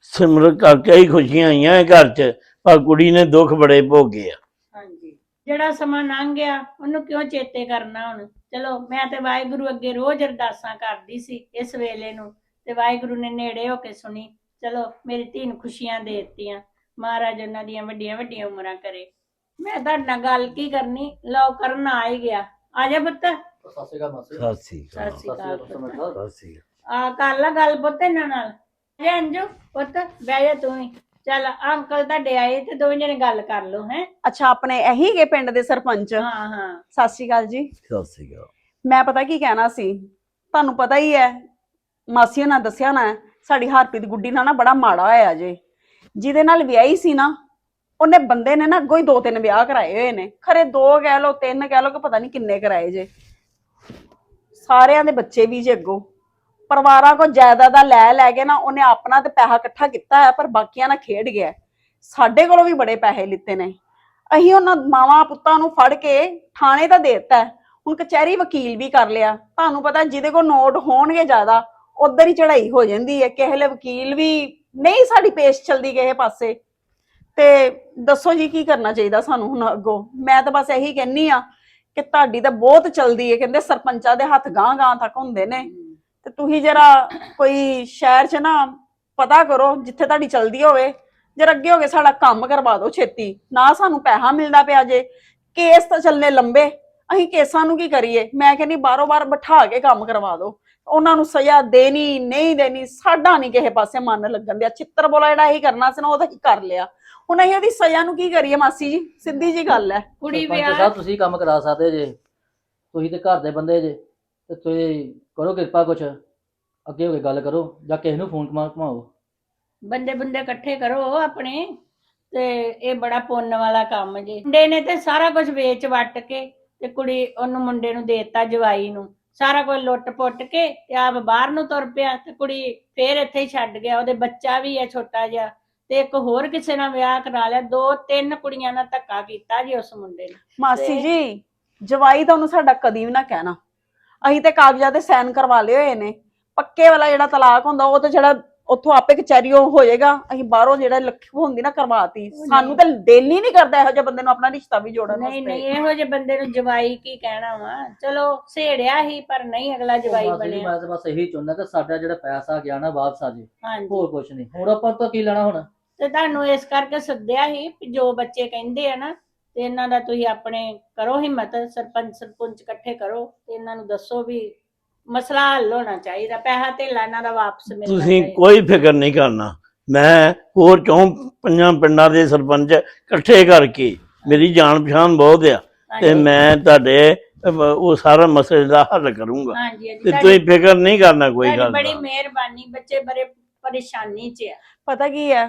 ਸਿਮਰਤ ਕਰਕੇ ਹੀ ਖੁਸ਼ੀਆਂ ਆਈਆਂ ਇਹ ਘਰ 'ਚ ਪਰ ਕੁੜੀ ਨੇ ਦੁੱਖ ਬੜੇ ਭੋਗੇ ਆ। ਹਾਂਜੀ। ਜਿਹੜਾ ਸਮਾਂ ਲੰਘ ਗਿਆ ਉਹਨੂੰ ਕਿਉਂ ਚੇਤੇ ਕਰਨਾ ਹੁਣ? ਚਲੋ ਮੈਂ ਤੇ ਵਾਹਿਗੁਰੂ ਅੱਗੇ ਰੋਜ਼ ਅਰਦਾਸਾਂ ਕਰਦੀ ਸੀ ਇਸ ਵੇਲੇ ਨੂੰ ਤੇ ਵਾਹਿਗੁਰੂ ਨੇ ਨੇੜੇ ਹੋ ਕੇ ਸੁਣੀ। ਚਲੋ ਮੇਰੀ ਧੀ ਨੂੰ ਖੁਸ਼ੀਆਂ ਦੇ ਦਿੱਤੀਆਂ। ਮਹਾਰਾਜ ਉਹਨਾਂ ਦੀਆਂ ਵੱਡੀਆਂ ਵੱਡੀਆਂ ਉਮਰਾਂ ਕਰੇ। ਮੈਂ ਤੁਹਾਡੇ ਨਾਲ ਗੱਲ ਕੀ ਕਰਨੀ? ਲਓ ਕਰਨ ਆ ਹੀ ਗਿਆ। ਆ ਜਾ ਪੁੱਤ। ਸਤਿ ਸ਼੍ਰੀ ਅਕਾਲ ਮਾਸੀ। ਸਤਿ ਸਤਿ ਸ਼੍ਰੀ ਅਕਾਲ ਪੁੱਤ। ਸਤਿ ਸ੍ਰੀ ਆ ਕਰ ਲਾ ਗੱਲ ਪੁੱਤ ਇਹਨਾਂ ਨਾਲ। ਜੇ ਅੰਜੂ ਪੁੱਤ ਬਹਿ ਜਾ ਤੂੰ ਵੀ। ਚੱਲ ਅੰਕਲ ਤੁਹਾਡੇ ਆਏ ਤੇ ਦੋਵੇਂ ਜਣੇ ਗੱਲ ਕਰ ਲਓ ਹੈ। ਅੱਛਾ ਆਪਣੇ ਇਹੀ ਗੇ ਪਿੰਡ ਦੇ ਸਰਪੰਚ? ਹਾਂ ਹਾਂ। ਸਤਿ ਸ਼੍ਰੀ ਅਕਾਲ ਜੀ। ਸਤਿ ਸ੍ਰੀ ਅਕਾਲ। ਮੈਂ ਪਤਾ ਕੀ ਕਹਿਣਾ ਸੀ? ਤੁਹਾਨੂੰ ਪਤਾ ਹੀ ਹੈ ਮਾਸੀ ਨੇ ਦੱਸਿਆ ਨਾ ਸਾਡੀ ਹਰਪ੍ਰੀਤ ਗੁੱਡੀ ਨਾਲ ਨਾ ਬੜਾ ਮਾੜਾ ਹੋਇਆ ਜੇ। ਜਿਹਦੇ ਨਾਲ ਵਿਆਹੀ ਸੀ ਨਾ ਉਹਨੇ ਬੰਦੇ ਨੇ ਨਾ ਅੱਗੋਂ ਹੀ ਦੋ ਤਿੰਨ ਵਿਆਹ ਕਰਾਏ ਹੋਏ ਨੇ। ਖਰੇ ਦੋ ਕਹਿ ਲਓ ਤਿੰਨ ਕਹਿ ਕਿ ਪਤਾ ਨਹੀਂ ਕਿੰਨੇ ਕਰਾਏ ਜੇ। ਸਾਰਿਆਂ ਦੇ ਬੱਚੇ ਵੀ ਜੇ ਅੱਗੋਂ। ਪਰਿਵਾਰਾਂ ਕੋ ਦਾ ਲੈ ਲੈ ਕੇ ਨਾ ਉਹਨੇ ਆਪਣਾ ਤੇ ਪੈਸਾ ਇਕੱਠਾ ਕੀਤਾ ਹੈ ਪਰ ਬਾਕੀਆਂ ਨਾਲ ਖੇਡ ਗਿਆ। ਹੈ। ਸਾਡੇ ਕੋਲੋਂ ਵੀ ਬੜੇ ਪੈਸੇ ਲਿੱਤੇ ਨੇ। ਅਸੀਂ ਉਹਨਾਂ ਮਾਵਾਂ ਪੁੱਤਾਂ ਨੂੰ ਫੜ ਕੇ ਥਾਣੇ ਤਾਂ ਦੇ ਦਿੱਤਾ। ਹੈ। ਹੁਣ ਕਚਹਿਰੀ ਵਕੀਲ ਵੀ ਕਰ ਲਿਆ। ਤੁਹਾਨੂੰ ਪਤਾ ਜਿਹਦੇ ਕੋਲ ਨੋਟ ਹੋਣਗੇ ਜ਼ਿਆਦਾ, ਉਧਰ ਹੀ ਚੜਾਈ ਹੋ ਜਾਂਦੀ ਹੈ। ਕਿਸੇ ਵੇਲੇ ਵਕੀਲ ਵੀ ਨਹੀਂ ਸਾਡੀ ਪੇਸ਼ ਚਲਦੀ ਕਿਸੇ ਪਾਸੇ। ਤੇ ਦੱਸੋ ਜੀ ਕੀ ਕਰਨਾ ਚਾਹੀਦਾ ਸਾਨੂੰ ਹੁਣ ਅੱਗੋਂ? ਮੈਂ ਤਾਂ ਬਸ ਇਹੀ ਕਹਿੰਨੀ ਆ ਕਿ ਤੁਹਾਡੀ ਤਾਂ ਬਹੁਤ ਚਲਦੀ ਹੈ ਕਹਿੰਦੇ ਸਰਪੰਚਾਂ ਦੇ ਹੱਥ ਗਾਂ ਗਾਂ ਤੱਕ ਹੁੰਦੇ ਨੇ। ਤੇ ਤੁਸੀਂ ਜਰਾ ਕੋਈ ਸ਼ਹਿਰ 'ਚ ਨਾ ਪਤਾ ਕਰੋ, ਜਿੱਥੇ ਤੁਹਾਡੀ ਚਲਦੀ ਹੋਵੇ। ਜਰਾ ਅੱਗੇ ਹੋ ਕੇ ਸਾਡਾ ਕੰਮ ਕਰਵਾ ਦਿਓ ਛੇਤੀ। ਨਾ ਸਾਨੂੰ ਪੈਸਾ ਮਿਲਦਾ ਪਿਆ ਜੇ। ਕੇਸ ਤਾਂ ਚੱਲਨੇ ਲੰਬੇ। ਅਸੀਂ ਕੇਸਾਂ ਨੂੰ ਕੀ ਕਰੀਏ? ਮੈਂ ਕਹਿੰਦੀ ਬਾਰੋ ਬਾਰ ਬਿਠਾ ਕੇ ਕੰਮ ਕਰਵਾ ਦਿਓ। ਉਹਨਾਂ ਨੂੰ ਸਜ਼ਾ ਦੇਣੀ, ਨਹੀਂ ਦੇਣੀ, ਸਾਡਾ ਨਹੀਂ ਕਿਸੇ ਪਾਸੇ ਮਨ ਲੱਗਣ ਦਿਆ। ਚਿੱਤਰ ਬੋਲਾ ਜਿਹੜਾ ਇਹੀ ਕਰਨਾ ਸੀ ਨਾ, ਉਹ ਤਾਂ ਹੀ ਕਰ ਲਿਆ। ਹੁਣ ਅਸੀਂ ਉਹਦੀ ਸਜ਼ਾ ਨੂੰ ਕੀ ਕਰੀਏ ਮਾਸੀ ਜੀ? ਸਿੱਧੀ ਜੀ ਗੱਲ ਹੈ। ਕੁੜੀ ਸਰਪੰਚ ਵਿਆਹ ਸਾਹਿਬ ਤੁਸੀਂ ਕੰਮ ਕਰਾ ਸਕਦੇ ਜੇ। ਤੁਸੀਂ ਤੇ ਘਰ ਦੇ ਬੰਦੇ ਜੇ। ਤੇ ਤੁਸੀਂ ਕਰੋ ਕਿਰਪਾ ਕੁਛ। ਅੱਗੇ ਹੋ ਕੇ ਗੱਲ ਕਰੋ। ਜਾਂ ਕਿਸੇ ਨੂੰ ਫੋਨ ਕਮਾ ਘਮਾਓ। ਬੰਦੇ ਬੰਦੇ ਇਕੱਠੇ ਕਰੋ ਆਪਣੇ। ਤੇ ਇਹ ਬੜਾ ਪੁੰਨ ਵਾਲਾ ਕੰਮ ਜੇ। ਮੁੰਡੇ ਨੇ ਤੇ ਸਾਰਾ ਕੁਝ ਵੇਚ ਵੱਟ ਕੇ ਤੇ ਕੁੜੀ ਉਹਨੂੰ ਮੁੰਡੇ ਨੂੰ ਦੇਤਾ ਜਵਾਈ ਨੂੰ। ਸਾਰਾ ਕੁਝ ਲੁੱਟ ਪੁੱਟ ਕੇ ਤੇ ਆਪ ਬਾਹਰ ਨੂੰ ਤੁਰ ਪਿਆ ਤੇ ਕੁੜੀ ਫੇਰ ਇੱਥੇ ਹੀ ਛੱਡ ਗਿਆ। ਉਹਦੇ ਬੱਚਾ ਵੀ ਹੈ ਛੋਟਾ ਜਿਹਾ। ਤੇ ਇੱਕ ਹੋਰ ਕਿਸੇ ਨਾਲ ਵਿਆਹ ਕਰਾ ਲਿਆ ਦੋ ਤਿੰਨ ਕੁੜੀਆਂ ਨਾਲ ਧੱਕਾ ਕੀਤਾ ਜੀ ਉਸ ਮੁੰਡੇ ਨੇ। ਮਾਸੀ ਜੀ ਜਵਾਈ ਤਾਂ ਉਹਨੂੰ ਸਾਡਾ ਕਦੀ ਵੀ ਨਾ ਕਹਿਣਾ। ਅਸੀਂ ਤੇ ਕਾਗਜ਼ਾਂ ਤੇ ਸਾਈਨ ਕਰਵਾ ਲਏ ਹੋਏ ਨੇ। ਪੱਕੇ ਵਾਲਾ ਜਿਹੜਾ ਤਲਾਕ ਹੁੰਦਾ ਉਹ ਤਾਂ ਜਿਹੜਾ ਉੱਥੋਂ ਆਪੇ ਕਚਹਿਰੀਓ ਹੋ ਜਾਏਗਾ ਅਸੀਂ ਬਾਹਰੋਂ ਜਿਹੜਾ ਲੱਖ ਹੁੰਦੀ ਨਾ ਕਰਵਾਤੀ। ਸਾਨੂੰ ਤਾਂ ਦਿਲ ਹੀ ਨਹੀਂ ਕਰਦਾ ਇਹੋ ਜਿਹੇ ਬੰਦੇ ਨੂੰ ਆਪਣਾ ਰਿਸ਼ਤਾ ਵੀ ਜੋੜਨ ਨਹੀਂ ਵਾਸਤੇ। ਨਹੀਂ ਇਹੋ ਜਿਹੇ ਬੰਦੇ ਨੂੰ ਜਵਾਈ ਕੀ ਕਹਿਣਾ ਵਾ। ਚਲੋ ਸੇੜਿਆ ਹੀ ਪਰ ਨਹੀਂ ਅਗਲਾ ਜਵਾਈ ਮਾਸੀ ਜੀ, ਬਣਿਆ। ਮੈਂ ਤਾਂ ਬਸ ਇਹੀ ਚਾਹੁੰਦਾ ਕਿ ਸਾਡਾ ਜਿਹੜਾ ਪੈਸਾ ਗਿਆ ਨਾ ਵਾਪਸ ਆ ਜੇ ਹਾਂਜੀ। ਹੋਰ ਕੁਛ ਨਹੀਂ। ਹੁਣ ਆਪਾਂ ਤਾਂ ਕੀ ਲੈਣਾ ਹੁਣ? ਤੇ ਤੁਹਾਨੂੰ ਇਸ ਕਰਕੇ ਸੱਦਿਆ ਸੀ ਵੀ ਜੋ ਬੱਚੇ ਕਹਿੰਦੇ ਆ ਨਾ ਤੇ ਇਹਨਾਂ ਦਾ ਤੁਸੀਂ ਆਪਣੇ ਕਰੋ ਹਿੰਮਤ ਸਰਪੰਚ ਸਰਪੰਚ ਇਕੱਠੇ ਕਰੋ ਤੇ ਇਹਨਾਂ ਨੂੰ ਦੱਸੋ ਵੀ ਮਸਲਾ ਹੱਲ ਹੋਣਾ ਚਾਹੀਦਾ ਪੈਸਾ ਧੇਲਾ ਇਹਨਾਂ ਦਾ ਵਾਪਸ ਮਿਲਣਾ ਤੁਸੀਂ ਚਾਹੀਦਾ। ਕੋਈ ਫਿਕਰ ਨਹੀਂ ਕਰਨਾ। ਮੈਂ ਹੋਰ ਚੌਂ ਪੰਜਾਂ ਪਿੰਡਾਂ ਦੇ ਸਰਪੰਚ ਇਕੱਠੇ ਕਰਕੇ ਮੇਰੀ ਜਾਣ ਪਛਾਣ ਬਹੁਤ ਆ ਤੇ ਹਾਂਜੀ, ਮੈਂ ਤੁਹਾਡੇ ਅਹ, ਉਹ ਸਾਰਾ ਮਸਲੇ ਦਾ ਹੱਲ ਕਰੂੰਗਾ। ਹਾਂਜੀ ਹਾਂਜੀ। ਤੇ ਤੁਹਾਡੀ- ਤੁਸੀਂ ਫਿਕਰ ਨਹੀਂ ਕਰਨਾ ਕੋਈ ਤੁਹਾਡੀ ਗੱਲ ਬੜੀ ਦਾ। ਮਿਹਰਬਾਨੀ ਬੱਚੇ ਬੜੇ ਪਰੇਸ਼ਾਨੀ 'ਚ ਆ। ਪਤਾ ਕੀ ਹੈ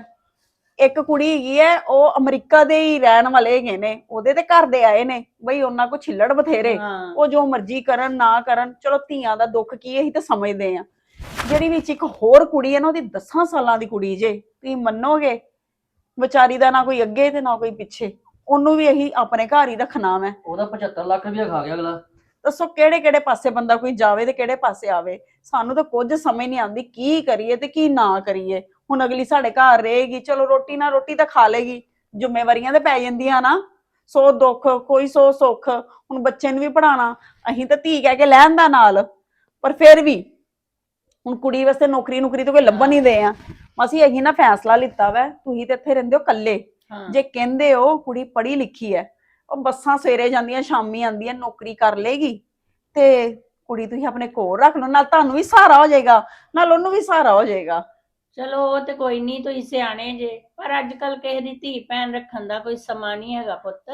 ਇੱਕ ਕੁੜੀ ਹੈਗੀ ਹੈ ਉਹ ਅਮਰੀਕਾ ਦੇ ਹੀ ਰਹਿਣ ਵਾਲੇ ਹੈਗੇ ਨੇ ਉਹਦੇ ਤੇ ਘਰ ਦੇ ਆਏ ਨੇ ਬਈ ਉਹਨਾਂ ਕੋ ਛਿੱਲੜ ਬਥੇਰੇ ਹਾਂ। ਉਹ ਜੋ ਮਰਜ਼ੀ ਕਰਨ ਨਾ ਕਰਨ ਚਲੋ ਧੀਆਂ ਦਾ ਦੁੱਖ ਕੀ ਹੈ, ਅਸੀਂ ਤਾਂ ਸਮਝਦੇ ਆ ਜਿਹੜੀ ਵਿੱਚ ਇੱਕ ਹੋਰ ਕੁੜੀ ਹੈ ਨਾ ਉਹਦੀ 10 ਸਾਲਾਂ ਦੀ ਕੁੜੀ ਜੇ ਤੁਸੀਂ ਮੰਨੋਗੇ ਵਿਚਾਰੀ ਦਾ ਨਾ ਕੋਈ ਅੱਗੇ ਤੇ ਨਾ ਕੋਈ ਪਿੱਛੇ ਉਹਨੂੰ ਵੀ ਅਸੀਂ ਆਪਣੇ ਘਰ ਹੀ ਰੱਖਣਾ ਮੈਂ ਉਹਦਾ 75 ਲੱਖ ਰੁਪਇਆ ਖਾ ਗਿਆ ਅਗਲਾ। ਦੱਸੋ ਕਿਹੜੇ ਕਿਹੜੇ ਪਾਸੇ ਬੰਦਾ ਕੋਈ ਜਾਵੇ ਤੇ ਕਿਹੜੇ ਪਾਸੇ ਆਵੇ? ਸਾਨੂੰ ਤਾਂ ਕੁਝ ਸਮਝ ਨਹੀਂ ਆਉਂਦੀ ਕੀ ਕਰੀਏ ਤੇ ਕੀ ਨਾ ਕਰੀਏ। ਹੁਣ ਅਗਲੀ ਸਾਡੇ ਘਰ ਰਹੇਗੀ ਚਲੋ ਰੋਟੀ ਨਾ ਰੋਟੀ ਤਾਂ ਖਾ ਲੇਗੀ ਜ਼ਿੰਮੇਵਾਰੀਆਂ ਤੇ ਪੈ ਜਾਂਦੀਆਂ ਨਾ। ਸੋ ਦੁੱਖ ਕੋਈ ਸੋ ਸੁੱਖ ਹੁਣ ਬੱਚੇ ਨੂੰ ਵੀ ਪੜਾਣਾ ਅਸੀਂ ਤਾਂ ਧੀ ਕਹਿ ਕੇ ਲੈਣ ਦਾ ਨਾਲ। ਪਰ ਫਿਰ ਵੀ ਹੁਣ ਕੁੜੀ ਵਾਸਤੇ ਨੌਕਰੀ ਨੌਕਰੀ ਤਾਂ ਕੋਈ ਲੱਭਣ ਨਹੀਂ ਦੇ ਆ। ਅਸੀਂ ਇਹੀ ਨਾ ਫੈਸਲਾ ਲਿੱਤਾ ਵੈ ਤੁਸੀਂ ਤੇ ਇੱਥੇ ਰਹਿੰਦੇ ਹੋ ਇਕੱਲੇ। ਹਾਂ। ਜੇ ਕਹਿੰਦੇ ਹੋ ਕੁੜੀ ਪੜ੍ਹੀ ਲਿਖੀ ਹੈ ਉਹ ਬੱਸਾਂ ਸਵੇਰੇ ਜਾਂਦੀਆਂ ਸ਼ਾਮੀ ਆਉਂਦੀਆਂ ਨੌਕਰੀ ਕਰ ਲੇਗੀ ਤੇ ਕੁੜੀ ਤੁਸੀਂ ਆਪਣੇ ਕੋਲ ਰੱਖ ਲਓ ਨਾਲ ਤੁਹਾਨੂੰ ਵੀ ਸਹਾਰਾ ਹੋ ਜਾਏਗਾ ਨਾਲ ਉਹਨੂੰ ਵੀ ਸਹਾਰਾ ਹੋ ਜਾਏਗਾ। ਚਲੋ ਉਹ ਤੇ ਕੋਈ ਨਹੀਂ ਤੁਸੀਂ ਸਿਆਣੇ ਜੇ ਪਰ ਅੱਜ ਕੱਲ ਕਿਸੇ ਦੀ ਧੀ ਭੈਣ ਰੱਖਣ ਦਾ ਕੋਈ ਸਮਾਂ ਨਹੀਂ ਹੈਗਾ ਪੁੱਤ।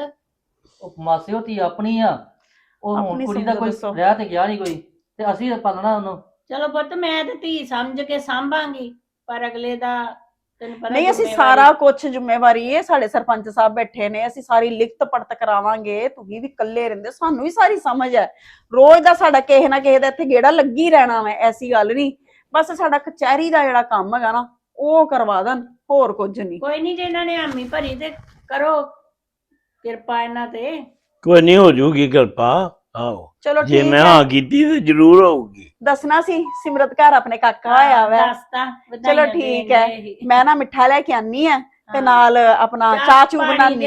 ਉਹ ਮਾਸੀ ਉਹ ਧੀ ਆਪਣੀ ਆ। ਉਹ ਹੁਣ ਆਪਣੀ ਕੁੜੀ ਦਾ ਸਮਝੋ ਕੋਈ ਦੱਸੋ। ਰਹਿ ਤੇ ਗਿਆ ਨਹੀਂ ਕੋਈ ਤੇ ਅਸੀਂ ਪਾਲਣਾ ਉਹਨੂੰ। ਚਲੋ ਪੁੱਤ ਮੈਂ ਤੇ ਧੀ ਸਮਝ ਕੇ ਸਾਂਭਾਂਗੀ ਪਰ ਅਗਲੇ ਦਾ ਤੈਨੂੰ ਪਤਾ ਨਹੀਂ ਅਸੀਂ ਜ਼ਿੰਮੇਵਾਰੀ- ਸਾਰਾ ਕੁਝ ਜ਼ਿੰਮੇਵਾਰੀ ਹੈ ਸਾਡੇ ਸਰਪੰਚ ਸਾਹਿਬ ਬੈਠੇ ਨੇ ਅਸੀਂ ਸਾਰੀ ਲਿਖਤ ਪੜਤ ਕਰਾਵਾਂਗੇ ਤੁਸੀਂ ਵੀ ਇਕੱਲੇ ਰਹਿੰਦੇ ਸਾਨੂੰ ਵੀ ਸਾਰੀ ਸਮਝ ਹੈ। ਰੋਜ਼ ਦਾ ਸਾਡਾ ਕਿਸੇ ਨਾ ਕਿਸੇ ਦਾ ਇੱਥੇ ਗੇੜਾ ਲੱਗੀ ਰਹਿਣਾ ਵੈ ਐਸੀ ਗੱਲ ਨਹੀਂ ਬਸ ਸਾਡਾ ਕਚਹਿਰੀ ਦਾ ਜਿਹੜਾ ਕੰਮ ਹੈਗਾ ਨਾ ਉਹ ਕਰਵਾ ਦੇਣ ਹੋਰ ਕੁਝ ਨਹੀਂ। ਕੋਈ ਨਹੀਂ ਜੇ ਇਹਨਾਂ ਨੇ ਹਾਮੀ ਭਰੀ ਤੇ ਕਰੋ। ਕਿਰਪਾ ਇਹਨਾਂ ਤੇ। ਕੋਈ ਨਹੀਂ ਹੋ ਜੂਗੀ ਕਿਰਪਾ। ਆਓ ਚਲੋ ਜੇ ਠੀਕ ਮੈਂ ਹੈ। ਹਾਂ ਕੀਤੀ ਤੇ ਜ਼ਰੂਰ ਹੋਊਗੀ ਦੱਸਣਾ ਸੀ ਸਿਮਰਤ ਘਰ ਆਪਣੇ ਕਾਕਾ ਆਇਆ ਵੈ। ਦੱਸਤਾ ਚਲੋ ਠੀਕ ਹੈ। ਮੈਂ ਨਾ ਮਿੱਠਾ ਲੈ ਕੇ ਆਨੀ ਆ ਤੇ ਹਾਂ। ਨਾਲ ਆਪਣਾ ਚਾਹ ਚੂ ਬਣਾਉਣੀ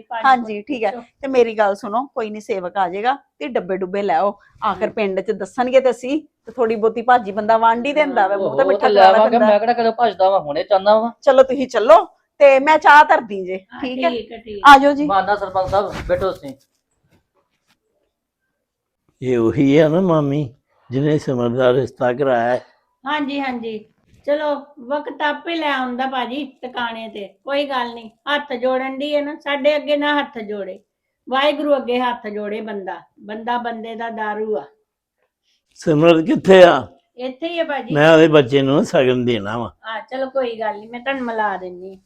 ਪਾਣੀ ਹਾਂਜੀ ਠੀਕ ਹੈ। ਤੇ ਮੇਰੀ ਗੱਲ ਸੁਣੋ ਕੋਈ ਨਹੀਂ ਸੇਵਕ ਆ ਜਾਏਗਾ ਤੇ ਡੱਬੇ ਡੁੱਬੇ ਲੈ ਆਓ। ਆਖਰ ਪਿੰਡ ਚ ਦੱਸਣਗੇ ਤੇ ਅਸੀਂ। ਤੇ ਥੋੜੀ ਬਹੁਤੀ ਭਾਜੀ ਬੰਦਾ ਵੰਡ ਹੀ ਦਿੰਦਾ ਵਾ ਬਹੁਤ ਉਹ ਮਿੱਠਾ ਤੇ ਕਰਾਣਾ ਲੈਵਾਂਗੇ ਮੈਂ ਕਿਹੜਾ ਕਦੇ ਭਜਦਾ ਵਾ ਹੁਣੇ ਚਾਹੁੰਦਾ ਵਾ। ਚਲੋ ਤੁਸੀਂ ਚੱਲੋ ਤੇ ਮੈਂ ਚਾਹ ਧਰਦੀ ਜੇ ਠੀਕ ਹੈ? ਠੀਕ ਹੈ ਠੀਕ ਆ ਜੀ। ਮਾਨਾ ਸਰਪੰਚ ਸਾਹਿਬ ਬੈਠੋ ਤੁਸੀਂ। ਇਹ ਉਹੀ ਹੈ ਨਾ ਮਾਮੀ ਜਿਹਨੇ ਸਿਮਰ ਦਾ ਰਿਸ਼ਤਾ ਕਰਾਇਆ। ਹੈ। ਹਾਂਜੀ ਹਾਂਜੀ। ਚਲੋ ਵਕਤ ਆਪੇ ਲੈ ਆਉਂਦਾ ਭਾਜੀ ਟਿਕਾਣੇ ਤੇ ਕੋਈ ਗੱਲ ਨਹੀਂ। ਹੱਥ ਜੋੜਨ ਦੀ ਹੈ ਨਾ ਸਾਡੇ ਅੱਗੇ ਨਾ ਹੱਥ ਜੋੜੇ। ਵਾਹਿਗੁਰੂ ਅੱਗੇ ਹੱਥ ਜੋੜੇ ਬੰਦਾ ਬੰਦਾ ਬੰਦੇ ਦਾ ਦਾਰੂ ਆ। ਸਿਮਰਤ ਕਿੱਥੇ ਆ? ਇੱਥੇ ਹੀ ਹੈ ਭਾਜੀ। ਮੈਂ ਉਹਦੇ ਬੱਚੇ ਨੂੰ ਸਗਨ ਦੇਣਾ ਵਾ। ਆ ਚਲੋ ਕੋਈ ਗੱਲ ਨਹੀਂ ਮੈਂ ਤੁਹਾਨੂੰ ਮਿਲਾ ਦਿੰਨੀ